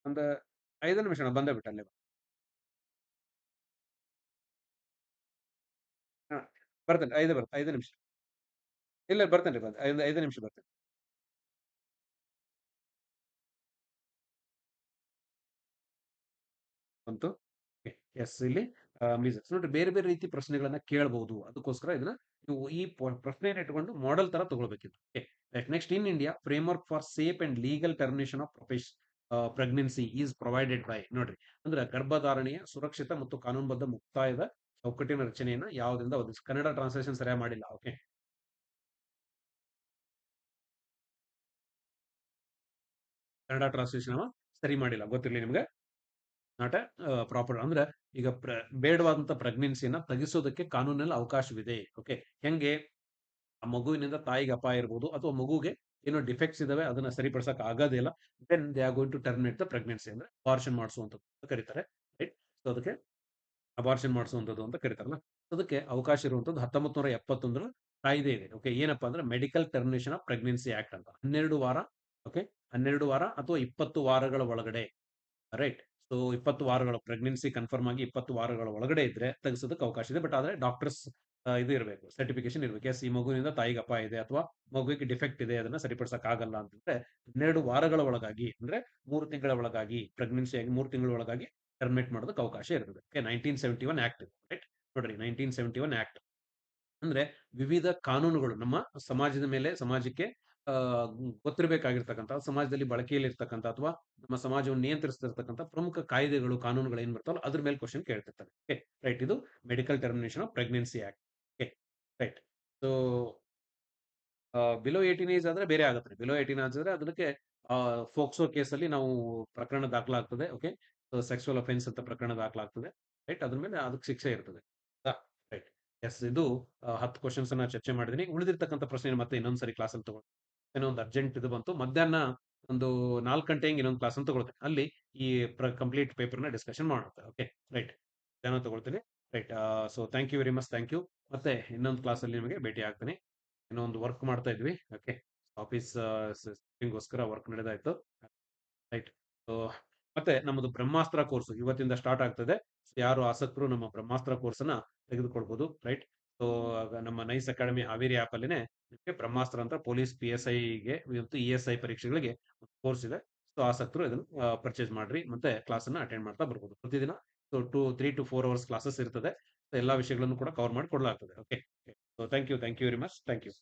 ಒಂದು ಐದು ನಿಮಿಷ ಅಣ್ಣ, ಬಂದೇ ಬಿಟ್ಟ ಅಲ್ಲೇ ಬರ್ತೇನೆ ಐದು ಬರ್ತೆ ಐದು ನಿಮಿಷ. ಇಲ್ಲ ಬರ್ತೇನೆ ಬಂದು ಐದು ಐದು ನಿಮಿಷ ಬರ್ತೇನೆ. ಬಂತು ಎಸ್ ಇಲ್ಲಿ ಮೀಸಲ್ಸ್ ನೋಡ್ರಿ ಬೇರೆ ಬೇರೆ ರೀತಿ ಪ್ರಶ್ನೆಗಳನ್ನ ಕೇಳಬಹುದು ಅದಕ್ಕೋಸ್ಕರ ಇದನ್ನ ನೀವು ಈ ಪ್ರಶ್ನೆ ಪ್ರಶ್ನೆಯನ್ನು ಇಟ್ಕೊಂಡು ಮಾಡೆಲ್ ತರ ತಗೊಳ್ಬೇಕಿತ್ತು. Next in India framework for safe and legal termination of profess pregnancy is provided by ನೋಡ್ರಿ, ಅಂದ್ರೆ ಗರ್ಭಧಾರಣೆಯ ಸುರಕ್ಷಿತ ಮತ್ತು ಕಾನೂನುಬದ್ಧ ಮುಕ್ತಾಯದ ಚೌಕಟ್ಟಿನ ರಚನೆಯನ್ನ ಯಾವುದರಿಂದ ಒದಗಿಸಿ ಕನ್ನಡ ಟ್ರಾನ್ಸ್ಲೇಷನ್ ಸರಿಯಾಗಿ ಮಾಡಿಲ್ಲ, ಓಕೆ. ಕನ್ನಡ ಟ್ರಾನ್ಸ್ಲೇಷನ್ ಸರಿ ಮಾಡಿಲ್ಲ, ಗೊತ್ತಿರಲಿ ನಿಮ್ಗೆ? ನಾಟ್ ಪ್ರಾಪರ್ ಅಂದ್ರೆ ಈಗ ಪ್ರ ಬೇಡವಾದಂತ ಪ್ರೆಗ್ನೆನ್ಸಿನ ತಗಿಸೋದಕ್ಕೆ ಕಾನೂನಲ್ಲಿ ಅವಕಾಶವಿದೆ. ಓಕೆ? ಹೆಂಗೆ? ಆ ಮಗುವಿನಿಂದ ತಾಯಿಗೆ ಅಪಾಯ ಇರ್ಬೋದು ಅಥವಾ ಮಗುಗೆ ಏನೋ ಡಿಫೆಕ್ಟ್ಸ್ ಇದಾವೆ, ಅದನ್ನ ಸರಿಪಡಿಸಕ್ ಆಗೋದಿಲ್ಲ then they are going to terminate the pregnancy ಅಂದ್ರೆ ಅಬಾರ್ಷನ್ ಅಂತ ಕರೀತಾರೆ ರೈಟ್ ಸೊ ಅದಕ್ಕೆ ಅಬಾರ್ಷನ್ ಮಾಡಿಸುವಂಥದ್ದು ಅಂತ ಕರೀತಾರಲ್ಲ? ಅದಕ್ಕೆ ಅವಕಾಶ ಇರುವಂಥದ್ದು ಹತ್ತೊಂಬತ್ತು ನೂರ ಎಪ್ಪತ್ತೊಂದರ ಕಾಯ್ದೆ ಇದೆ. ಓಕೆ? ಏನಪ್ಪಾ ಅಂದ್ರೆ medical termination of pregnancy act ಅಂತ. ಹನ್ನೆರಡು ವಾರ, ಓಕೆ? ಹನ್ನೆರಡು ವಾರ ಅಥವಾ ಇಪ್ಪತ್ತು ವಾರಗಳ ಒಳಗಡೆ ರೈಟ್ ಸೊ ಇಪ್ಪತ್ತು ವಾರಗಳ ಪ್ರೆಗ್ನೆನ್ಸಿ ಕನ್ಫರ್ಮ್ ಆಗಿ ಇಪ್ಪತ್ತು ವಾರಗಳ ಒಳಗಡೆ ಇದ್ರೆ ತೆಗೆಸೋದಕ್ಕೆ ಅವಕಾಶ ಇದೆ. ಬಟ್ ಆದ್ರೆ ಡಾಕ್ಟರ್ಸ್ ಇದು ಇರಬೇಕು ಸರ್ಟಿಫಿಕೇಶನ್ ಇರಬೇಕು. ಎಸ್ ಈ ಮಗುವಿನಿಂದ ತಾಯಿಗೆ ಅಪಾಯ ಇದೆ ಅಥವಾ ಮಗುವಿಗೆ ಡಿಫೆಕ್ಟ್ ಇದೆ, ಅದನ್ನ ಸರಿಪಡಿಸಕ್ ಆಗಲ್ಲ ಅಂತಂದ್ರೆ ಹನ್ನೆರಡು ವಾರಗಳ ಒಳಗಾಗಿ, ಅಂದ್ರೆ ಮೂರು ತಿಂಗಳ ಒಳಗಾಗಿ ಪ್ರೆಗ್ನೆನ್ಸಿ ಆಗಿ ಮೂರು ತಿಂಗಳ ಒಳಗಾಗಿ ಟರ್ಮಿನೇಟ್ ಮಾಡೋದಕ್ಕೆ ಅವಕಾಶ ಇರ್ತದೆ. Okay nineteen seventy one act right ನೋಡ್ರಿ ನೈನ್ಟೀನ್ ಸೆವೆಂಟಿ ಒನ್ ಆಕ್ಟ್ ಅಂದ್ರೆ ವಿವಿಧ ಕಾನೂನುಗಳು ನಮ್ಮ ಸಮಾಜದ ಮೇಲೆ, ಸಮಾಜಕ್ಕೆ ಗೊತ್ತಿರಬೇಕಾಗಿರ್ತಕ್ಕಂಥ, ಸಮಾಜದಲ್ಲಿ ಬಳಕೆಯಲ್ಲಿ ಇರ್ತಕ್ಕಂಥ ಅಥವಾ ನಮ್ಮ ಸಮಾಜವನ್ನು ನಿಯಂತ್ರಿಸ್ತಿರ್ತಕ್ಕಂಥ ಪ್ರಮುಖ ಕಾಯ್ದೆಗಳು, ಕಾನೂನುಗಳು ಏನ್ ಬರ್ತಾವಲ್ಲ ಅದ್ರ ಮೇಲೆ ಕ್ವಶನ್ ಕೇಳ್ತಿರ್ತಾರೆ. ಓಕೆ ರೈಟ್ ಇದು medical termination of pregnancy act okay right so below eighteen age ಆದ್ರೆ ಬೇರೆ ಆಗುತ್ತೆ. ಬಿಲೋ ಏಟೀನ್ ಆದ್ರೆ ಅದಕ್ಕೆ ಫೋಕ್ಸೋ ಕೇಸ್ ಅಲ್ಲಿ ನಾವು ಪ್ರಕರಣ ದಾಖಲಾಗ್ತದೆ. ಓಕೆ ಸೆಕ್ಸುವಲ್ ಅಫೆನ್ಸ್ ಅಂತ ಪ್ರಕರಣ ದಾಖಲಾಗ್ತದೆ. ರೈಟ್ ಅದ್ರ ಮೇಲೆ ಅದಕ್ಕೆ ಶಿಕ್ಷೆ ಇರ್ತದೆ. ರೈಟ್ ಎಸ್ ಇದು ಹತ್ತು ಕ್ವಶನ್ಸ್ ಅನ್ನ ಚರ್ಚೆ ಮಾಡಿದೀನಿ. ಉಳಿದಿರ್ತಕ್ಕಂಥ ಪ್ರಶ್ನೆ ಮತ್ತೆ ಇನ್ನೊಂದ್ಸರಿ ಕ್ಲಾಸ್ ಅಲ್ಲಿ ತಗೊಳ್ತೀನಿ. ಏನೋ ಒಂದು ಅರ್ಜೆಂಟ್ ಇದು ಬಂತು. ಮಧ್ಯಾಹ್ನ ಒಂದು ನಾಲ್ಕು ಗಂಟೆ ಹಿಂಗೆ ಇನ್ನೊಂದು ಕ್ಲಾಸ್ ಅಂತ ತಗೊಳ್ತೇನೆ. ಅಲ್ಲಿ ಈ ಕಂಪ್ಲೀಟ್ ಪೇಪರ್ನ ಡಿಸ್ಕಷನ್ ಮಾಡುತ್ತೆ. ಓಕೆ ರೈಟ್ ಧ್ಯಾನ ತಗೊಳ್ತೀನಿ. Right so thank you very much thank you ಮತ್ತೆ ಇನ್ನೊಂದು ಕ್ಲಾಸಲ್ಲಿ ನಿಮಗೆ ಭೇಟಿ ಆಗ್ತೀನಿ. ಏನೋ ವರ್ಕ್ ಮಾಡ್ತಾ ಇದ್ವಿ. ಓಕೆ ಆಫೀಸ್ ಗೋಸ್ಕರ ವರ್ಕ್ ನಡೆದಾಯ್ತು. ರೈಟ್ ಸೊ ಮತ್ತೆ ನಮ್ಮದು ಬ್ರಹ್ಮಾಸ್ತ್ರ ಕೋರ್ಸ್ ಇವತ್ತಿಂದ ಸ್ಟಾರ್ಟ್ ಆಗ್ತದೆ. ಯಾರು ಆಸಕ್ತರು ನಮ್ಮ ಬ್ರಹ್ಮಾಸ್ತ್ರ ಕೋರ್ಸ್ ಅನ್ನ ತೆಗೆದುಕೊಳ್ಬಹುದು ರೈಟ್ ಸೊ ನಮ್ಮ ನೈಸ್ ಅಕಾಡೆಮಿ ಹಾವೇರಿ ಆಪ್ ಅಲ್ಲಿನೇ ನಿಮಗೆ ಬ್ರಹ್ಮಾಸ್ತ್ರ ಅಂತ ಪೊಲೀಸ್ ಪಿ ಎಸ್ ಐಗೆ ಮತ್ತು ಇ ಎಸ್ ಐ ಪರೀಕ್ಷೆಗಳಿಗೆ ಕೋರ್ಸ್ ಇದೆ. ಸೊ ಆಸಕ್ತರು ಇದನ್ನು ಪರ್ಚೇಸ್ ಮಾಡ್ರಿ ಮತ್ತೆ ಕ್ಲಾಸ್ ಅನ್ನ ಅಟೆಂಡ್ ಮಾಡ್ತಾ ಬರ್ಬೋದು. ಪ್ರತಿದಿನ so two three two four hours classes ಇರ್ತದೆ. ಎಲ್ಲಾ ವಿಷಯಗಳನ್ನು ಕೂಡ ಕವರ್ ಮಾಡಿ ಕೊಡಲಾಗ್ತದೆ. Okay so thank you thank you very much thank you